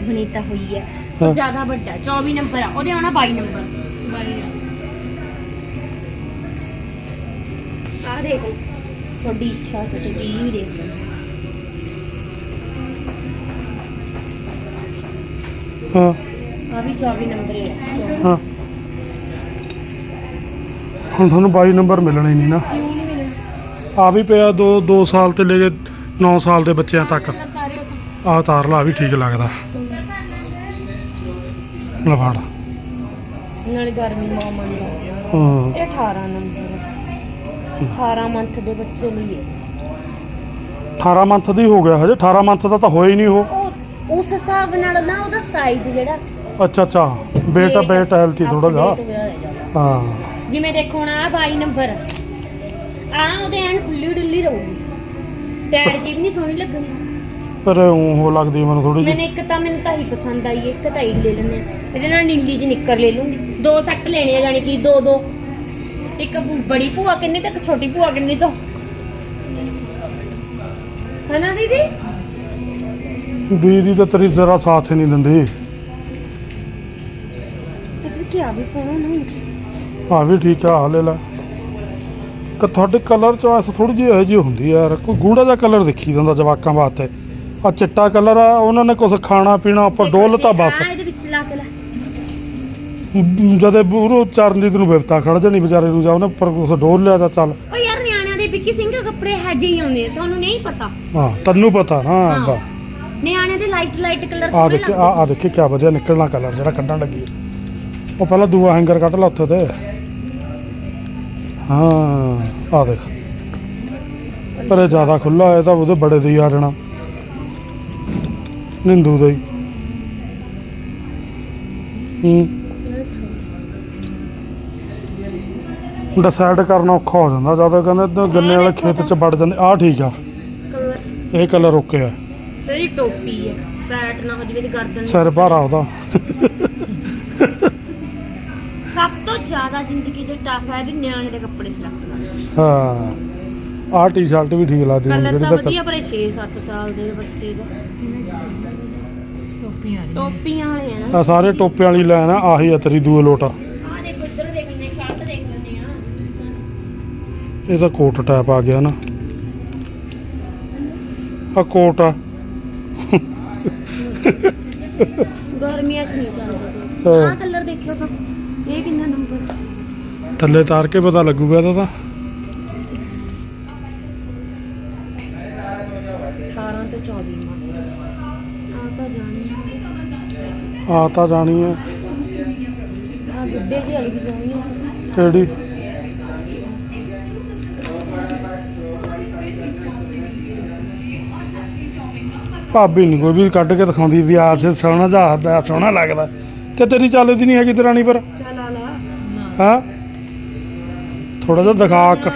ਬਣੀ ਤਾਂ ਹੋਈ ਹੈ। ਜ਼ਿਆਦਾ ਵੱਡਾ 24 ਨੰਬਰ ਆ। ਉਹਦੇ ਆਉਣਾ 22 ਨੰਬਰ। ਬਾਈ ਆ ਦੇਖੋ। ਤੁਹਾਡੀ ਇੱਛਾ ਚ ਤੇ ਕੀ ਵੀ ਦੇਖ ਹਾਂ। ਆ ਵੀ 24 ਨੰਬਰ ਹੈ। ਹਾਂ। ਹੁਣ ਤੁਹਾਨੂੰ 22 ਨੰਬਰ ਮਿਲਣੇ ਨਹੀਂ ਨਾ। ਕਿਉਂ ਨਹੀਂ ਮਿਲਣਾ ਆ ਵੀ ਪਿਆ 2 2 ਸਾਲ ਤੇ ਲੈ ਕੇ 9 ਸਾਲ ਦੇ ਬੱਚਿਆਂ ਤੱਕ। ਆਹ ਤਾਰ ਲਾ ਵੀ ਠੀਕ ਲੱਗਦਾ। ਲੈ ਫੜ। ਨਾਲੇ ਗਰਮੀ ਮਾ ਮੰਨਦਾ ਹਾਂ। ਇਹ 18 ਨੰਬਰ 18 ਮੰਥ ਦੇ ਬੱਚੇ ਲਈ ਹੈ। 18 ਮੰਥ ਦੀ ਹੋ ਗਿਆ ਹਜੇ 18 ਮੰਥ ਦਾ ਤਾਂ ਹੋਇਆ ਹੀ ਨਹੀਂ ਉਹ। ਉਹ ਉਸ ਹਿਸਾਬ ਨਾਲ ਨਾ ਉਹਦਾ ਸਾਈਜ਼ ਜਿਹੜਾ ਅੱਛਾ ਅੱਛਾ। ਬੇਟਾ weight ਬੇਟ ਹੈਲਥੀ ਥੋੜਾ ਜਿਹਾ। update ਹੋਇਆ ਹੋਇਆ ਜ਼ਿਆਦਾ। ਹਾਂ। ਜਿਵੇਂ ਦੇਖੋ ਹੁਣ ਆ 22 ਨੰਬਰ ਆ ਉਹਦੇ ਐਨ ਖੁੱਲੀ ਡੁੱਲੀ ਰਹੂਗੀ। ਟੈਡ ਜੀ ਵੀ ਨਹੀਂ ਸੋਹਣੀ ਲੱਗਣੀ। ਪਰ ਉਹ ਲੱਗਦੀ ਮੈਨੂੰ ਥੋੜੀ ਜਿਹੀ। ਇੱਕ ਤਾਂ ਮੈਨੂੰ ਤਾਂ ਹੀ ਪਸੰਦ ਆਈ ਹੈ, ਇੱਕ ਤਾਂ ਹੀ ਲੈ ਲੈਣੇ ਇਹਦੇ ਨਾਲ ਨੀਲੀ ਜੀ ਨਿੱਕਰ ਲੈ ਲੂੰਗੀ। ਦੋ ਸੈੱਟ ਲੈਣੇ ਆ ਜਾਣੀ ਕਿ ਦੋ ਦੋ। ਇੱਕ ਭੂ- ਬੜੀ ਭੂਆ ਕਿੰਨੀ ਤੇ ਇੱਕ ਛੋਟੀ ਭੂਆ ਕਿੰਨੀ ਤੋਂ? ਹਨਾ ਦੀਦੀ? ਦੀਦੀ ਤਾਂ ਤੇਰੀ ਜ਼ਰਾ ਸਾਥ ਹੀ ਨਹੀਂ ਦਿੰਦੀ। ਇਸ ਵਿੱਚ ਆ ਵੀ ਸੋਹਣਾ ਨਾ ਹਾਂ ਵੀ ਠੀਕ ਆ ਹਾਲੇ ਲੈ ਕਿ ਤੁਹਾਡੇ ਕਲਰ ਚੋਇਸ ਥੋੜੀ ਜਿਹੀ ਇਹੋ ਜਿਹੀ ਹੁੰਦੀ ਆ ਯਾਰ ਕੋਈ ਗੂੜਾ ਜਿਹਾ ਕਲਰ ਦੇਖੀ ਜਾਂਦਾ ਜਵਾਕਾਂ ਵਾਸਤੇ। ਆ ਚਿੱਟਾ ਕਲਰ ਆ ਉਹਨਾਂ ਨੇ ਕੁਝ ਖਾਣਾ ਪੀਣਾ ਉੱਪਰ ਡੋਲਤਾ ਬਸ। ਆ ਇਹਦੇ ਵਿੱਚ ਲਾ ਕੇ ਲੈ। ਜਦੇ ਬੂਰੋ ਚਰਨਜੀਤ ਨੂੰ ਵਿਵਤਾ ਖੜ ਜਾਣੀ ਵਿਚਾਰੇ ਨੂੰ ਜਾ ਉਹਨੇ ਉੱਪਰ ਡੋਲ ਲਿਆ ਤਾਂ ਚੱਲ। ਓ ਯਾਰ ਨਿਆਣਿਆਂ ਦੇ ਵਿੱਕੀ ਸਿੰਘ ਕੱਪੜੇ ਹੈਜੇ ਹੀ ਆਉਂਦੇ ਆ ਤੁਹਾਨੂੰ ਨਹੀਂ ਪਤਾ? ਹਾਂ ਤੈਨੂੰ ਪਤਾ ਹਾਂ ਹਾਂ। ਬਾ। ਨਿਆਣਿਆਂ ਦੇ ਲਾਈਟ ਲਾਈਟ ਕਲਰ ਆ ਸੋਹਣੇ ਦੇਖੇ ਆ ਲੱਗਦੇ ਆ ਦੇਖੇ ਕਿਆ ਵਧੀਆ ਨਿਕਲਣਾ ਕਲਰ ਜਿਹੜਾ ਕੱਢਣ ਲੱਗੀ ਉਹ ਪਹਿਲਾਂ ਦੂਆ ਹੈਂਗਰ ਕੱਢ ਲਾ ਉੱਥੇ ਤੇ। ਹਾਂ ਆ ਦੇਖ। ਪਰ ਇਹ ਜ਼ਿਆਦਾ ਖੁੱਲਾ ਹੈ ਤਾਂ ਉਹਦੇ ਬੜੇ ਦੇ ਹੀ ਆ ਜਾਣਾ। ਨਿੰਦੂ ਦਾ ਹੀ। ਹੂੰ। ਡਿਸਾਈਡ ਕਰਨਾ ਔਖਾ ਹੋ ਜਾਂਦਾ। ਜਦੋਂ ਕਹਿੰਦੇ ਤਾਂ ਗੰਨੇ ਵਾਲੇ ਖੇਤ ਚ ਵੜ ਜਾਂਦੇ। ਆ ਠੀਕ ਆ। ਕਲਰ। ਇਹ ਕਲਰ ਓਕੇ ਆ। ਤੇਰੀ ਟੋਪੀ ਹੈ ਪੈਟ ਨਾ ਹੋ ਜਵੇ ਦੀ ਗਰਦਨ ਸਿਰ ਭਾਰਾ ਉਹਦਾ। ਸਭ ਤੋਂ ਜ਼ਿਆਦਾ ਜ਼ਿੰਦਗੀ ਦੇ ਟਫ ਹੈ ਵੀ ਨਿਆਣੇ ਦੇ ਕੱਪੜੇ ਸਿਲੈਕਟ ਕਰਨਾ ਹਾਂ। ਆਹ ਟੀ-ਸ਼ਰਟ ਵੀ ਠੀਕ ਲੱਗਦੀ ਕਲਰ ਜਿਹੜੀ ਤਾਂ ਤਾਂ ਵਧੀਆ ਪਰ 6-7 ਸਾਲ ਦੇ ਬੱਚੇ ਦਾ। ਟੋਪੀਆਂ ਟੋਪੀਆਂ ਵਾਲੇ ਆ ਨਾ। ਆ ਸਾਰੇ ਟੋਪੇ ਵਾਲੀ ਲਾਈਨ ਆ ਆਹੀ ਆ ਤੇਰੀ ਦੂਏ ਲੋਟ ਇਹ ਤਾਂ ਕੋਟ ਟਾਈਪ ਆ ਗਿਆ ਨਾ। ਆ ਕੋਟ ਆ। ਗਰਮੀਆਂ 'ਚ ਨਹੀਂ ਚੱਲਦਾ। ਆਹ ਕਲਰ ਦੇਖਿਓ ਤਾਂ। ਇਹ ਕਿੰਨਾ ਨੰਬਰ ਥੱਲੇ ਤਾਰ ਕੇ ਪਤਾ ਲੱਗੂਗਾ ਇਹਦਾ ਤਾਂ। 18 ਤੋਂ 24 ਮਾ ਆ ਤਾਂ ਜਾਣੀ ਆ। ਤਾਂ ਜਾਣੀ ਹੈ ਆ ਗੁੱਡੇ ਜਿਹੀ ਵਾਲੀ ਵੀ ਜਾਣੀ ਆ। ਕਿਹੜੀ? ਭਾਬੀ ਨਹੀਂ ਕੋਈ ਵੀ ਕੱਢ ਕੇ ਦਿਖਾਉਂਦੀ ਵੀ ਆਹ ਸੇ ਸੋਹਣਾ ਹੱਦਾ ਸੋਹਣਾ ਲੱਗਦਾ। ਕਿ ਤੇਰੀ ਚੱਲਦੀ ਨਹੀਂ ਹੈਗੀ ਦਰਾਣੀ ਪਰ? ਚੱਲ ਆ ਲਾ। ਨਾ ਹਾਂ? ਥੋੜਾ ਜਿਹਾ ਦਿਖਾ ਕੇ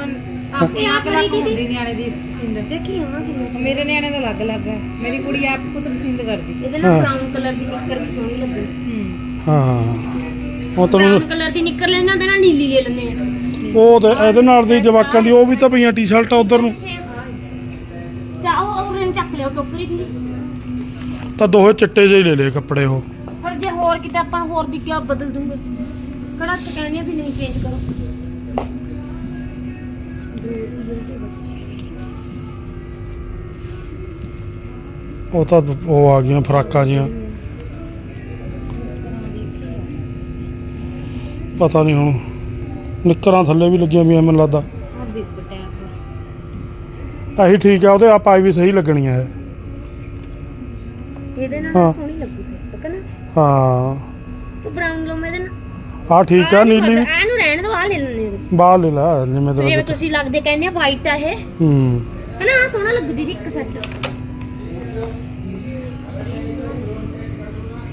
ਆਪਣੀ ਆਪ ਲੱਗ ਹੁੰਦੀ ਨਿਆਣੇ ਦੀ ਪਸੰਦ। ਦੇਖੀ ਆ ਕਿੰਨਾ ਮੇਰੇ ਨਿਆਣੇ ਦਾ ਅਲੱਗ ਅਲੱਗ ਹੈ। ਮੇਰੀ ਕੁੜੀ ਆਪ ਖੁਦ ਪਸੰਦ ਕਰਦੀ। ਇਹਦੇ ਨਾਲ ਹਾਂ। ਬ੍ਰਾਊਨ ਕਲਰ ਦੀ ਨਿੱਕਰ ਵੀ ਸੋਹਣੀ ਲੱਗਣੀ ਹੂੰ। ਹਾਂ। ਉਹ ਤੈਨੂੰ ਬ੍ਰਾਊਨ ਕਲਰ ਦੀ ਨਿੱਕਰ ਲੈਣਾ ਉਹਦੇ ਨਾਲ ਨੀਲੀ ਲੈ ਲੈਂਦੇ ਆ। ਉਹ ਤੇ ਇਹਦੇ ਨਾਲ ਦੀ ਜਵਾਕਾਂ ਦੀ ਉਹ ਵੀ ਤਾਂ ਪਈਆਂ ਟੀ-ਸ਼ਰਟਾਂ ਉਧਰ ਨੂੰ। ਲਿਓ ਟੋਕਰੀ ਦੀ। ਤਾਂ ਦੋਹੇ ਚਿੱਟੇ ਜਿਹੇ ਹੀ ਲੈ ਲਏ ਕੱਪੜੇ ਉਹ। ਪਰ ਜੇ ਹੋਰ ਕਿਤੇ ਆਪਾਂ ਹੋਰ ਦੀ ਕਿਆ ਬਦਲ ਦੂੰਗੇ। ਕਿਹੜਾ ਤੇ ਕਹਿੰਦੇ ਆ ਵੀ ਨਹੀਂ ਚੇਂਜ ਕਰੋ। ਉਹ ਤਾਂ ਉਹ ਆ ਗਈਆਂ ਫਰਾਕਾਂ ਜੀਆਂ ਪਤਾ ਨਹੀਂ ਹੁਣ। ਨਿੱਕਰਾਂ ਥੱਲੇ ਵੀ ਲੱਗੀਆਂ ਵੀਆਂ ਮੈਨੂੰ ਲੱਗਦਾ। ਆ ਆਹੀ ਠੀਕ ਆ ਉਹਦੇ ਆ ਪਾਈ ਵੀ ਸਹੀ ਲੱਗਣੀਆਂ ਇਹ। ਇਹਦੇ ਨਾਲ ਹਾਂ। ਸੋਹਣੀ ਲੱਗੂ ਫਿਰ ਤੱਕ ਨਾ? ਹਾਂ। ਤੂੰ ਬ੍ਰਾਊਨ ਲਓ ਇਹਦੇ ਨਾਲ? ਆ ਠੀਕ ਆ ਨੀਲੀ ਵੀ। ਇਹਨੂੰ ਰਹਿਣ ਆ ਲੈ ਲੈਣੇ ਬਾਹਰ ਲੈ ਲੈ ਜਿਵੇਂ ਜਿਵੇਂ ਤੇਰਾ ਤੁਸੀਂ ਲੱਗਦੇ ਕਹਿੰਦੇ ਆ ਵਾਈਟ ਆ ਇਹ। ਹੂੰ। ਹਨਾ ਆ ਸੋਹਣਾ ਲੱਗੂ ਦੀਦੀ ਇੱਕ ਸੈੱਟ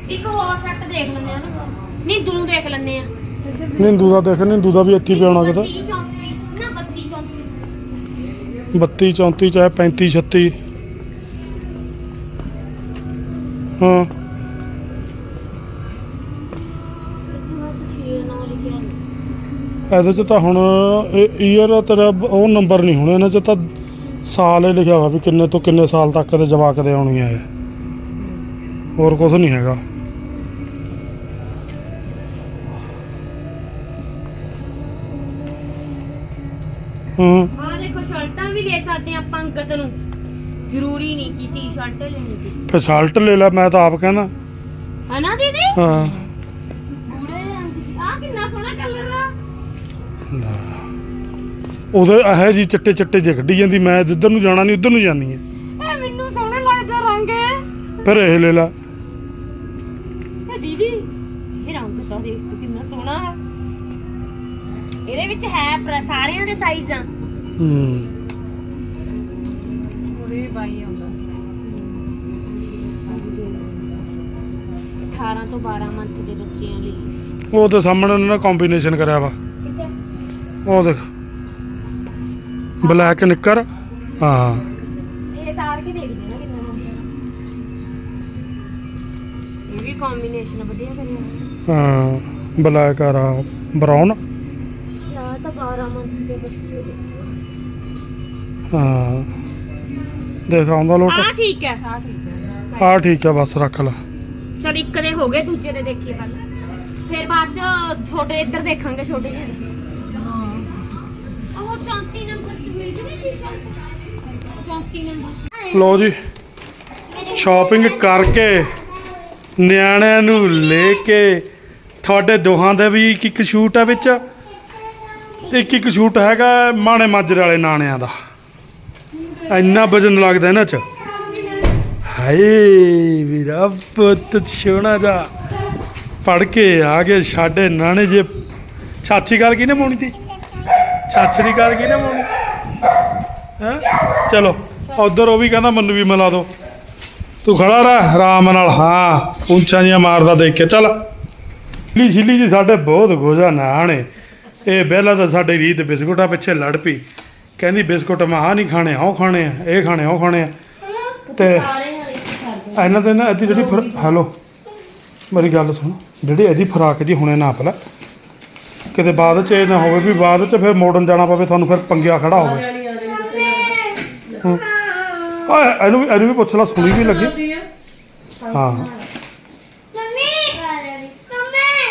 ਇੱਕ ਹੋਰ ਸੈੱਟ ਦੇਖ ਲੈਂਦੇ ਆ ਨਾ। ਨਹੀਂ ਦੂਰ ਦੇਖ ਲੈਂਦੇ ਆ। ਨਿੰਦੂ ਦਾ ਦੇਖ ਨਿੰਦੂ ਦਾ ਵੀ ਇੱਥੇ ਹੀ ਪਿਆਉਣਾ ਕਿਤੇ। 32 34 ਨਾ 32 34, ਚਾਹੇ 35 36 ਹਾਂ। ਇਹਦੇ ਚ ਤਾਂ ਹੁਣ ਇਹ ਈਅਰ ਤੇਰਾ, ਉਹ ਨੰਬਰ ਨਹੀਂ ਹੋਣੇ ਇਹਨਾਂ ਚ ਤਾਂ ਸਾਲ ਹੀ ਲਿਖਿਆ ਹੋਇਆ ਵੀ ਕਿੰਨੇ ਤੋਂ ਕਿੰਨੇ ਸਾਲ ਤੱਕ ਦੇ ਜਵਾਕ ਦੇ ਆਉਣੀ ਹੈ ਹੋਰ ਕੁਝ ਨਹੀਂ ਹੈਗਾ। ਹੂੰ ਆਹ ਦੇਖੋ ਸ਼ਰਟਾਂ ਵੀ ਦੇ ਸਕਦੇ ਆ ਆਪਾਂ ਅੰਗਤ ਨੂੰ। ਜ਼ਰੂਰੀ ਨਹੀਂ ਕਿ ਟੀ-ਸ਼ਰਟ ਲੈਣੀ ਸੀ ਫਿਰ ਸਾਲਟ ਲੈ ਲੈ ਮੈਂ ਤਾਂ ਆਪ ਕਹਿੰਦਾ। ਹਨਾ ਦੀਦੀ? ਹਾਂ। ਗੂੜੇ ਆ ਕਿੰਨਾ ਸੋਹਣਾ ਕਲਰ ਆ। ਲੈ। ਉਹਦੇ ਇਹ ਜੀ ਚਿੱਟੇ ਚਿੱਟੇ ਜਿਹੇ ਕੱਢੀ ਜਾਂਦੀ ਮੈਂ ਜਿੱਧਰ ਨੂੰ ਜਾਣਾ ਨਹੀਂ ਉਧਰ ਨੂੰ ਜਾਣੀ ਹੈ ਇਹ ਮੈਨੂੰ ਸੋਹਣਾ ਲੱਗਦਾ ਰੰਗ ਫਿਰ ਇਹ ਲੈ ਲੈ। ਇਹ ਦੀਦੀ ਇਹ ਰੰਗ ਤਾਂ ਦੇਖ ਤੂੰ ਕਿੰਨਾ ਸੋਹਣਾ ਆ। ਇਹਦੇ ਵਿੱਚ ਹੈ ਪਰ ਸਾਰਿਆਂ ਦੇ ਸਾਈਜ਼ ਹੂੰ। ਵੀ ਬਾਈ ਆਉਂਦਾ 18 ਤੋਂ 12 ਮੰਥ ਦੇ ਬੱਚਿਆਂ ਲਈ। ਉਹ ਤੇ ਸਾਹਮਣੇ ਉਹਨਾਂ ਨੇ ਕੰਬੀਨੇਸ਼ਨ ਕਰਿਆ ਵਾ। ਉਹ ਦੇਖ। ਬਲੈਕ ਨਿੱਕਰ। ਹਾਂ। ਇਹ ਤਾਰ ਕੇ ਦੇਖਦੇ ਨਾ ਕਿੰਨਾ ਹੁੰਦਾ ਇਹ ਵੀ ਕੰਬੀਨੇਸ਼ਨ ਵਧੀਆ ਕਰਿਆ। ਹਾਂ ਬਲੈਕ ਆ ਬਰਾਊਨ ਯਾਰ ਤਾਂ 12 ਮੰਥ ਦੇ ਬੱਚੇ। ਹਾਂ। ਦੇਖ ਆਉਂਦਾ ਲੋਟ ਹਾਂ। ਠੀਕ ਹੈ ਹਾਂ ਠੀਕ ਹੈ। ਆ ਠੀਕ ਆ ਬਸ ਰੱਖ ਲੈ। ਚਲ ਇੱਕ ਦੇ ਹੋ ਗਏ ਦੂਜੇ ਦੇ ਦੇਖੀਏ ਪਹਿਲਾਂ ਫਿਰ ਬਾਅਦ ਚ ਛੋਟੇ ਇੱਧਰ ਦੇਖਾਂਗੇ ਛੋਟੇ ਜਿਹੇ। ਦੇ। ਉਹ 34 ਨੰਬਰ ਚ ਮਿਲ ਜੂਗੀ 34 ਨੰਬਰ ਲੋ ਜੀ ਸ਼ਾਪਿੰਗ ਕਰਕੇ ਨਿਆਣਿਆਂ ਨੂੰ ਲੈ ਕੇ ਤੁਹਾਡੇ ਦੋਹਾਂ ਦੇ ਵੀ ਇੱਕ ਇੱਕ ਸ਼ੂਟ ਆ ਵਿੱਚ। ਇੱਕ ਇੱਕ ਸ਼ੂਟ ਹੈਗਾ ਮਾਣੇ ਮਾਜਰੇ ਵਾਲੇ ਨਾਣਿਆਂ ਦਾ। ਇੰਨਾ ਵਜਨ ਲੱਗਦਾ ਇਹਨਾਂ 'ਚ। ਹਾਏ ਵੀਰਾ ਪੁੱਤ ਸੋਹਣਾ ਜਾ ਪੜ ਕੇ ਆ ਗਏ ਸਾਡੇ ਨਾਣੇ ਜੇ। ਛਾਛੀ ਗੱਲ ਕਿਹਨੇ ਪਾਉਣੀ ਤੀ? ਛਾਛੜੀ ਗੱਲ ਕਿਹਨੇ ਪਾਉਣੀ ਹੈਂ? ਚਲੋ, ਉਧਰ ਉਹ ਵੀ ਕਹਿੰਦਾ ਮੈਨੂੰ ਵੀ ਮਿਲਾ ਦਿਓ। ਤੂੰ ਖੜਾ ਰਹਿ, ਆਰਾਮ ਨਾਲ। ਹਾਂ ਉੱਚਾ ਜਿਹਾ ਮਾਰਦਾ ਦੇਖ ਕੇ। ਚੱਲ। ਛਿੱਲੀ ਛਿੱਲੀ ਜੀ ਸਾਡੇ ਬਹੁਤ ਗੋਜਾ ਨਾਣੇ ਇਹ ਪਹਿਲਾਂ ਤਾਂ ਸਾਡੇ ਰੀਤ ਬਿਸਕੁਟਾਂ ਪਿੱਛੇ ਲੜ ਪਈ। ਕਹਿੰਦੀ ਬਿਸਕੁਟ ਮੈਂ ਆਹ ਨਹੀਂ ਖਾਣੇ ਆਹ ਖਾਣੇ ਆ ਇਹ ਖਾਣੇ ਉਹ ਖਾਣੇ ਆ। ਤੇ ਇਹਨਾਂ ਦੇ ਨਾ ਇਹਦੀ ਜਿਹੜੀ ਹੈਲੋ ਮੇਰੀ ਗੱਲ ਸੁਣ। ਜਿਹੜੀ ਇਹਦੀ ਫਰਾਕ ਜੀ ਹੁਣੇ ਨਾਪ ਲੈ। ਕਿਤੇ ਬਾਅਦ ਚ ਇਹ ਨਾ ਹੋਵੇ ਵੀ ਬਾਅਦ ਚ ਫਿਰ ਮੋੜਨ ਜਾਣਾ ਪਵੇ ਤੁਹਾਨੂੰ ਫਿਰ ਪੰਗਿਆ ਖੜਾ ਹੋਵੇ। ਓਏ ਇਹਨੂੰ ਵੀ ਇਹਨੂੰ ਵੀ ਪੁੱਛ ਲਾ ਸੁਣੀ ਵੀ ਲੱਗੀ। ਹਾਂ।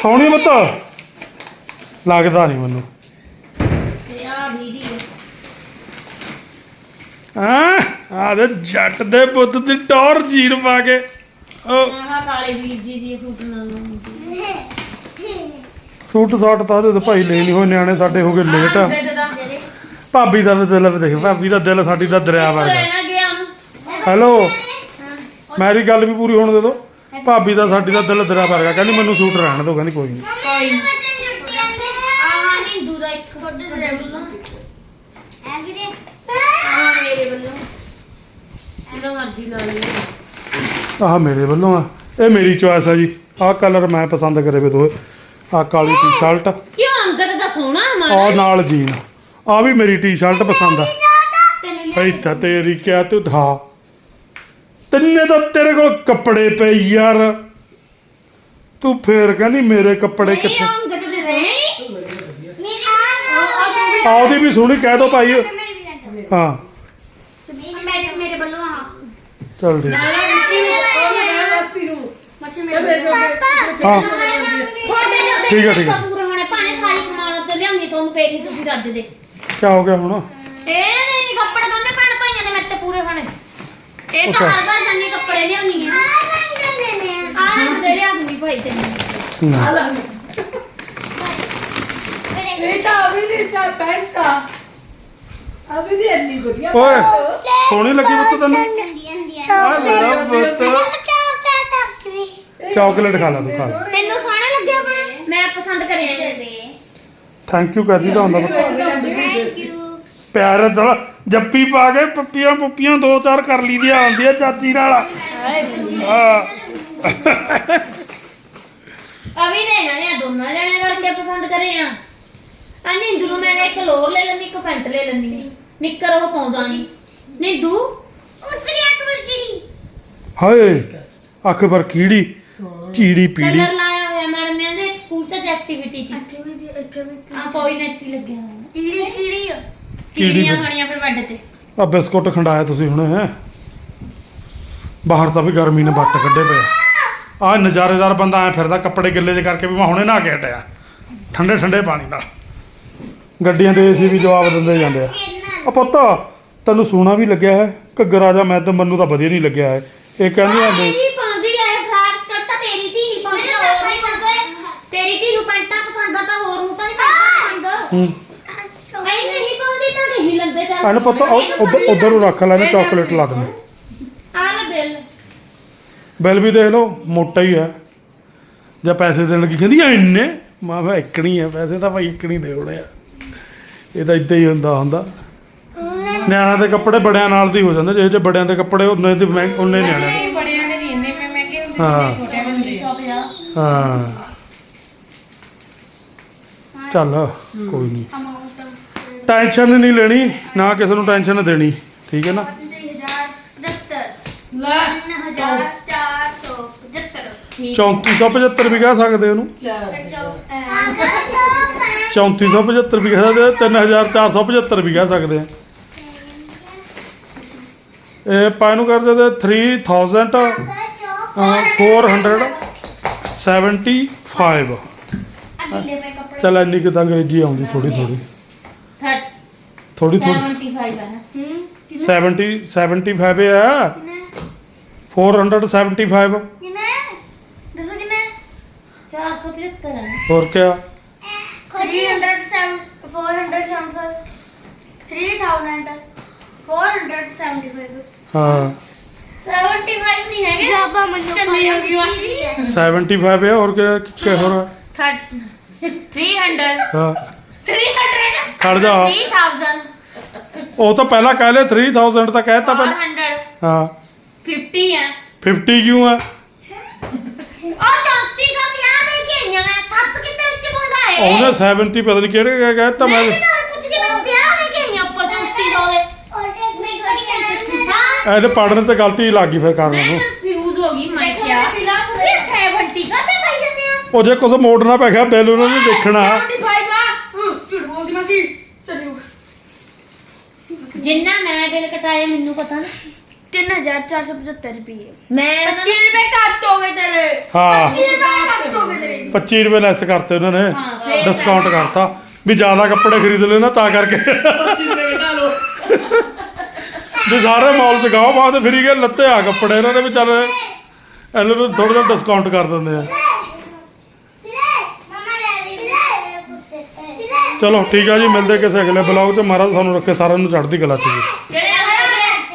ਸੋਹਣੀ ਮਤ ਲੱਗਦਾ ਨਹੀਂ ਮੈਨੂੰ ਤੇ ਆ ਵੀਡੀ ਹਾਂ? ਆ ਦੇ ਜੱਟ ਦੇ ਪੁੱਤ ਦੀ ਟੌਰ ਜੀਨ ਪਾ ਕੇ। ਉਹ ਆਹ ਕਾਲੇ ਵੀਰ ਜੀ ਦੀ ਸੂਟ ਨਾਲ ਸੂਟ ਸਾਟ ਤਾਂ ਉਹਦੇ ਭਾਈ ਲੈ ਨਹੀਂ ਹੋਏ ਨਿਆਣੇ ਸਾਡੇ ਹੋ ਗਏ ਲੇਟ। ਦਾ। ਭਾਬੀ ਦਾ ਦਿਲ ਦੇਖ ਭਾਬੀ ਦਾ ਦਿਲ ਸਾਡੀ ਦਾ ਦਰਿਆ ਵਰਗਾ ਹੈਲੋ? ਮੇਰੀ ਗੱਲ ਵੀ ਪੂਰੀ ਹੋਣ ਦੇ ਦਿਓ ਭਾਬੀ ਦਾ ਸਾਡੀ ਦਾ ਦਿਲ ਦਰਿਆ ਵਰਗਾ ਕਹਿੰਦੀ ਮੈਨੂੰ ਸੂਟ ਰਹਿਣ ਦਿਓ ਕਹਿੰਦੀ ਕੋਈ ਨਹੀਂ ਕੋਈ ਨੀ। ਆਹ ਨਿੰਦੂ ਦਾ ਇੱਕ ਵੱਲੋਂ ਆਹ ਮੇਰੇ ਵੱਲੋਂ ਜਿਹੜਾ ਮਰਜ਼ੀ ਲਾ ਲਈ ਆਹ ਮੇਰੇ ਵੱਲੋਂ ਆ। ਇਹ ਮੇਰੀ ਚੁਆਇਸ ਆ ਜੀ। ਆਹ ਕਲਰ ਮੈਂ ਪਸੰਦ ਕਰੇ ਵੇ ਦੋਏ ਆਹ ਕਾਲੀ ਟੀ-ਸ਼ਰਟ ਕਿਉਂ ਅੰਗਦ ਦਾ ਸੋਹਣਾ ਆਹ ਮਾਰਾ ਨਾਲ ਜੀਨ ਆ ਵੀ ਮੇਰੀ ਟੀ-ਸ਼ਰਟ ਪਸੰਦ ਆ। ਤੈਨੂੰ ਲਿਆ- ਇੱਥਾ ਤੇਰੀ ਕਿਆ ਤੂੰ ਧਾ। ਤਿੰਨੇ ਤਾਂ ਤੇਰੇ ਕੋਲ ਕੱਪੜੇ ਪਏ ਯਾਰ। ਤੂੰ ਫੇਰ ਕਹਿੰਦੀ ਮੇਰੇ ਕੱਪੜੇ ਕਿੱਥੇ? ਅੰਗਦ ਦੇ ਸੋਹਣੇ। ਆ ਉਹਦੀ ਵੀ ਸੋਹਣੀ ਕਹਿ ਦੋ ਭਾਈ। ਹਾਂ। ਚੱਲ ਠੀਕ। ਹਾਂ ਠੀਕ ਆ, ਠੀਕ ਆ। ਪੂਰੇ ਹੋਣੇ ਭਾਣੇ ਸਾਰੀ ਕਮਾਲ ਤੇ ਲਿਆਉਂਦੀ ਤੁਹਾਨੂੰ ਫੇਰ ਨਹੀਂ ਤੁਸੀਂ ਰੱਦ ਦੇ। ਕਿਆ ਹੋ ਗਿਆ ਹੁਣ? ਇਹ ਨਹੀਂ ਕੱਪੜੇ ਦੋਨੇ ਭੈਣ ਭਾਈਆਂ ਦੇ ਮੇਰੇ ਤੇ ਪੂਰੇ ਹੋਣੇ। ਇਹ ਤਾਂ ਅੱਛਾ। ਹਰ ਵਾਰ ਜੰਨੀ ਕੱਪੜੇ ਲਿਆਉਣੀ ਹੈ ਆਹ ਰੰਗ ਦੇ ਲਿਆ ਦੂੰਗੀ ਭਾਈ ਤੈਨੂੰ। ਆ ਹੂੰ। ਲੈ ਇਹ ਤਾਂ ਅਭੀ ਦੀ ਸਾ ਪੈਂਟਾ ਅਭੀ ਦੀ ਇੰਨੀ ਵਧੀਆ ਓਏ ਸੋਹਣੀ ਲੱਗੀ ਪੁੱਤ ਤੈਨੂੰ। ਪੁੱਤ। ਚਾਕਲੇਟ ਖਾ ਲੈ ਤੂੰ ਖਾ ਲੈ। ਤੈਨੂੰ ਸੋਹਣਾ ਲੱਗਿਆ ਬਣਾ ਮੈਂ ਪਸੰਦ ਕਰਿਆ ਥੈਂਕ ਯੂ ਕਹਦੀ ਦਾ ਹੁੰਦਾ ਪੁੱਤ। ਪਿਆਰ ਚਲ ਜੱਪੀ ਪਾ ਕੇ ਪੱਪੀਆਂ ਪੁੱਪੀਆਂ ਦੋ ਚਾਰ ਕਰ ਲਈ ਦੀਆਂ ਆਉਂਦੀ ਆ ਚਾਚੀ ਨਾਲ। ਆ ਅਭੀ ਨੇ ਇਹਨਾਂ ਨੇ ਦੋਨਾਂ ਜਣੇ ਰਲ ਕੇ ਪਸੰਦ ਕਰੇ ਆ। ਆ ਨਿੰਦੂ ਨੂੰ ਮੈਂ ਇੱਕ ਲੋਰ ਲੈ ਲੈਂਦੀ ਇੱਕ ਪੈਂਟ ਲੈ ਲੈਂਦੀ। ਨਿੱਕਰ ਉਹ ਪਾਉਂਦਾ ਨਹੀਂ ਨਿੰਦੂ? ਉਤਰੀ ਅੱਖ ਵਰਗੀ ਹਾਏ ਅੱਖ ਪਰ ਕੀੜੀ ਚੀੜੀ ਪੀੜੀ। ਕਲਰ ਲਾਇਆ ਹੋਇਆ ਮੈਡਮ ਨੇ ਉਹਦੇ ਸਕੂਲ ਚ ਐਕਟੀਵਿਟੀ ਦੀ ਆ ਕੋਈ ਨੈਤੀ ਲੱਗਿਆ ਹੋਇਆ। ਕੀੜੀ ਕੀੜੀ ਕੀੜੀ ਕੀੜੀਆਂ। ਖਾਣੀਆਂ ਫਿਰ ਬੈੱਡ ਤੇ। ਆ ਬਿਸਕੁਟ ਖੰਡਾਇਆ ਤੁਸੀਂ ਹੁਣੇ ਹੈ? ਬਾਹਰ ਤਾਂ ਵੀ ਗਰਮੀ ਨੇ ਵੱਟ ਕੱਢੇ ਪਏ ਆ। ਨਜ਼ਾਰੇਦਾਰ ਬੰਦਾ ਐ ਫਿਰਦਾ ਕੱਪੜੇ ਗਿੱਲੇ ਜੇ ਕਰਕੇ ਵੀ ਮੈਂ ਹੁਣੇ ਨਹਾ ਕੇ ਹਟਿਆ। ਠੰਡੇ ਠੰਡੇ ਪਾਣੀ ਨਾਲ। ਗੱਡੀਆਂ ਦੇ ਏਸੀ ਵੀ ਜਵਾਬ ਦਿੰਦੇ ਜਾਂਦੇ ਆ। ਆ ਪੁੱਤ ਤੈਨੂੰ ਸੋਹਣਾ ਵੀ ਲੱਗਿਆ ਹੈ? ਘੱਗਰਾ ਜਾ ਮੈਂ ਤਾਂ ਮੈਨੂੰ ਤਾਂ ਵਧੀਆ ਨਹੀਂ ਲੱਗਿਆ ਹੈ। ਇਹ ਕਹਿੰਦੀਆਂ ਨੇ ਨਹੀਂ ਪਾਉਂਦੀ ਐ ਫਰਾਕ ਸਕਰਟ ਤਾਂ ਤੇਰੀ ਧੀ ਨਹੀਂ ਪਾਉਂਦੀ ਤਾਂ ਹੋਰ ਨਹੀਂ ਪਾਉਂਦੇ। ਤੇਰੀ ਧੀ ਨੂੰ ਪੈਂਟਾਂ ਪਸੰਦ ਆ ਤਾਂ ਹੋਰ ਨੂੰ ਤਾਂ ਨਹੀਂ ਪੈਂਟਾਂ ਪਸੰਦ। ਹੂੰ। ਐ ਨਹੀਂ ਪਾਉਂਦੀ ਤਾਂ ਨਹੀਂ ਲੰਦੇ ਚੱਲ। ਇਹਨੂੰ ਪੁੱਤ ਉਧਰ ਉਧਰ ਨੂੰ ਰੱਖ ਲੈ ਨਾ ਚਾਕਲੇਟ ਲਾ ਦੇ ਆ ਲੈ ਬਿੱਲ। ਬਿੱਲ ਵੀ ਦੇਖ ਲਓ ਮੋਟਾ ਹੀ ਹੈ ਜਾਂ ਪੈਸੇ ਦੇਣ ਲੱਗੀ ਕਹਿੰਦੀ ਆ ਇੰਨੇ? ਮੈਂ ਕਿਹਾ ਇੱਕਣੀ ਆ ਪੈਸੇ ਤਾਂ ਭਾਈ ਇੱਕਣੀ ਦੇ ਹੋਣੇ ਆ। ਇਹ ਤਾਂ ਇਦਾਂ ਹੀ ਹੁੰਦਾ ਹੁੰਦਾ। ਨਿਆਣਿਆਂ ਦੇ ਕੱਪੜੇ ਬੜਿਆਂ ਨਾਲ ਦੀ ਹੋ ਜਾਂਦੇ ਜਿਹੇ ਜਿਹੇ ਬੜਿਆਂ ਦੇ ਕੱਪੜੇ ਉਹਨੇ ਦੇ ਉਹਨੇ ਨਿਆਣਿਆਂ ਦੇ। ਬੜਿਆਂ ਦੇ ਨਹੀਂ ਇੰਨੇ ਮੈਂ ਮਹਿੰਗੇ ਹੁੰਦੇ ਹਾਂ। ਛੋਟੇ ਹੁੰਦੇ ਆ। ਹਾਂ। ਚੱਲ ਕੋਈ ਨਹੀਂ। ਟੈਨਸ਼ਨ ਨਹੀਂ ਲੈਣੀ ਨਾ ਕਿਸੇ ਨੂੰ ਟੈਨਸ਼ਨ ਦੇਣੀ ਠੀਕ ਹੈ ਨਾ? ਲੈ। 3475 ਵੀ ਕਹਿ ਸਕਦੇ ਉਹਨੂੰ। ਚਾਰ 3475 ਵੀ ਕਹਿ ਸਕਦੇ 3475 ਵੀ ਕਹਿ ਸਕਦੇ ਆ। ਇਹ ਪਾ ਨੂੰ ਕਰ ਦਿੰਦੇ 3475 ਚੱਲ ਇੰਨੀ ਕਿ ਤਾਂ ਅੰਗਰੇਜ਼ੀ ਆਉਂਦੀ ਥੋੜੀ ਥੋੜੀ ਥੋੜੀ ਥੋੜੀ 75 ਹੈ 70 75 ਹੈ 475 475 ਹੈ ਹੋਰ ਕਿਆ 475 ਹਾਂ। 75 ਨਹੀਂ ਹੈਗੇ? ਚੱਲੀ ਹੋ ਗਈ 75 ਹੈ। ਹੋਰ ਕਿਆ ਕਿ ਹੋਰ ਹੈ? 300 ਹਾਂ। 300 ਖੜ ਜਾ। 3000 ਉਹ ਤਾਂ ਪਹਿਲਾਂ ਕਹਿ ਲਿਆ 3000 ਤਾਂ ਕਹਿਤਾ ਪਹਿਲਾਂ। 400 ਹਾਂ। 50 ਹੈ 50 ਕਿਉਂ ਆ? ਉਹ 3450 ਦੇ ਕੇ ਆਈਆਂ ਮੈਂ ਥੱਪ ਕਿਤੇ ਉੱਚ ਬੋਲਦਾ ਹੈ ਉਹਨੇ 70 ਪਤਾ ਨਹੀਂ ਕਿਹੜੇ ਕਹਿ ਕਹਿਤਾ ਮੈਂ ਤਾਂ ਪੁੱਛ ਕੇ ਮੈਂ 50 ਦੇ ਕੇ ਆਈਆਂ ਉੱਪਰ 3400 ਦੇ ਹਾਂ ਇਹਨੇ ਪੜਨ ਤੇ ਗਲਤੀ ਲੱਗ ਗਈ ਫਿਰ ਕਰਨ ਨੂੰ। ਕਨਫਿਊਜ਼ ਹੋ ਗਈ ਮੈਂ ਕਿਹਾ ਇਹ 70 ਕਾ ਤੇ ਪਾਈ ਜਾਂਦੇ ਆ। ਉਹ ਜੇ ਕੁਝ ਮੋੜਨਾ ਪੈ ਗਿਆ ਬਿੱਲ ਉਹਨਾਂ ਨੇ ਦੇਖਣਾ। ਝੂਠ ਬੋਲਦੀ ਜਿੰਨਾ ਮੈਂ ਬਿੱਲ ਕਟਾਇਆ ਮੈਨੂੰ ਪਤਾ ਨਾ। 3475 ਰੁਪਏ ਮੈਂ 25 ਰੁਪਏ ਘੱਟ ਹੋ ਗਏ ਤੇਰੇ। ਹਾਂ। 25 ਰੁਪਏ ਘੱਟ ਹੋ ਗਏ ਤੇਰੇ। 25 ਰੁਪਏ ਲੈਸ ਕਰਤੇ ਉਹਨਾਂ ਨੇ। ਡਿਸਕਾਊਂਟ ਕਰਤਾ। ਵੀ ਜ਼ਿਆਦਾ ਕੱਪੜੇ ਖਰੀਦ ਲਏ ਨਾ ਤਾਂ ਕਰਕੇ। ਵੀ ਸਾਰੇ ਮਾਲ ਚ ਗਾਓ ਬਾਅਦ ਫਿਰ ਗਏ ਲੱਤੇ ਆ ਕੱਪੜੇ, ਇਹਨਾਂ ਨੇ ਵੀ ਚੱਲ ਇਹਨਾਂ ਨੂੰ ਥੋੜਾ ਜਿਹਾ ਡਿਸਕਾਊਂਟ ਕਰ ਦਿੰਦੇ ਆ। ਚਲੋ ਠੀਕ ਆ ਜੀ, ਮਿਲਦੇ ਕਿਸੇ ਅਗਲੇ ਬਲੌਗ ਤੇ। ਮਹਾਰਾਜ ਤੁਹਾਨੂੰ ਰੱਖੇ, ਸਾਰਿਆਂ ਨੂੰ ਚੜ੍ਹਦੀ ਕਲਾ ਚ ਜੀ।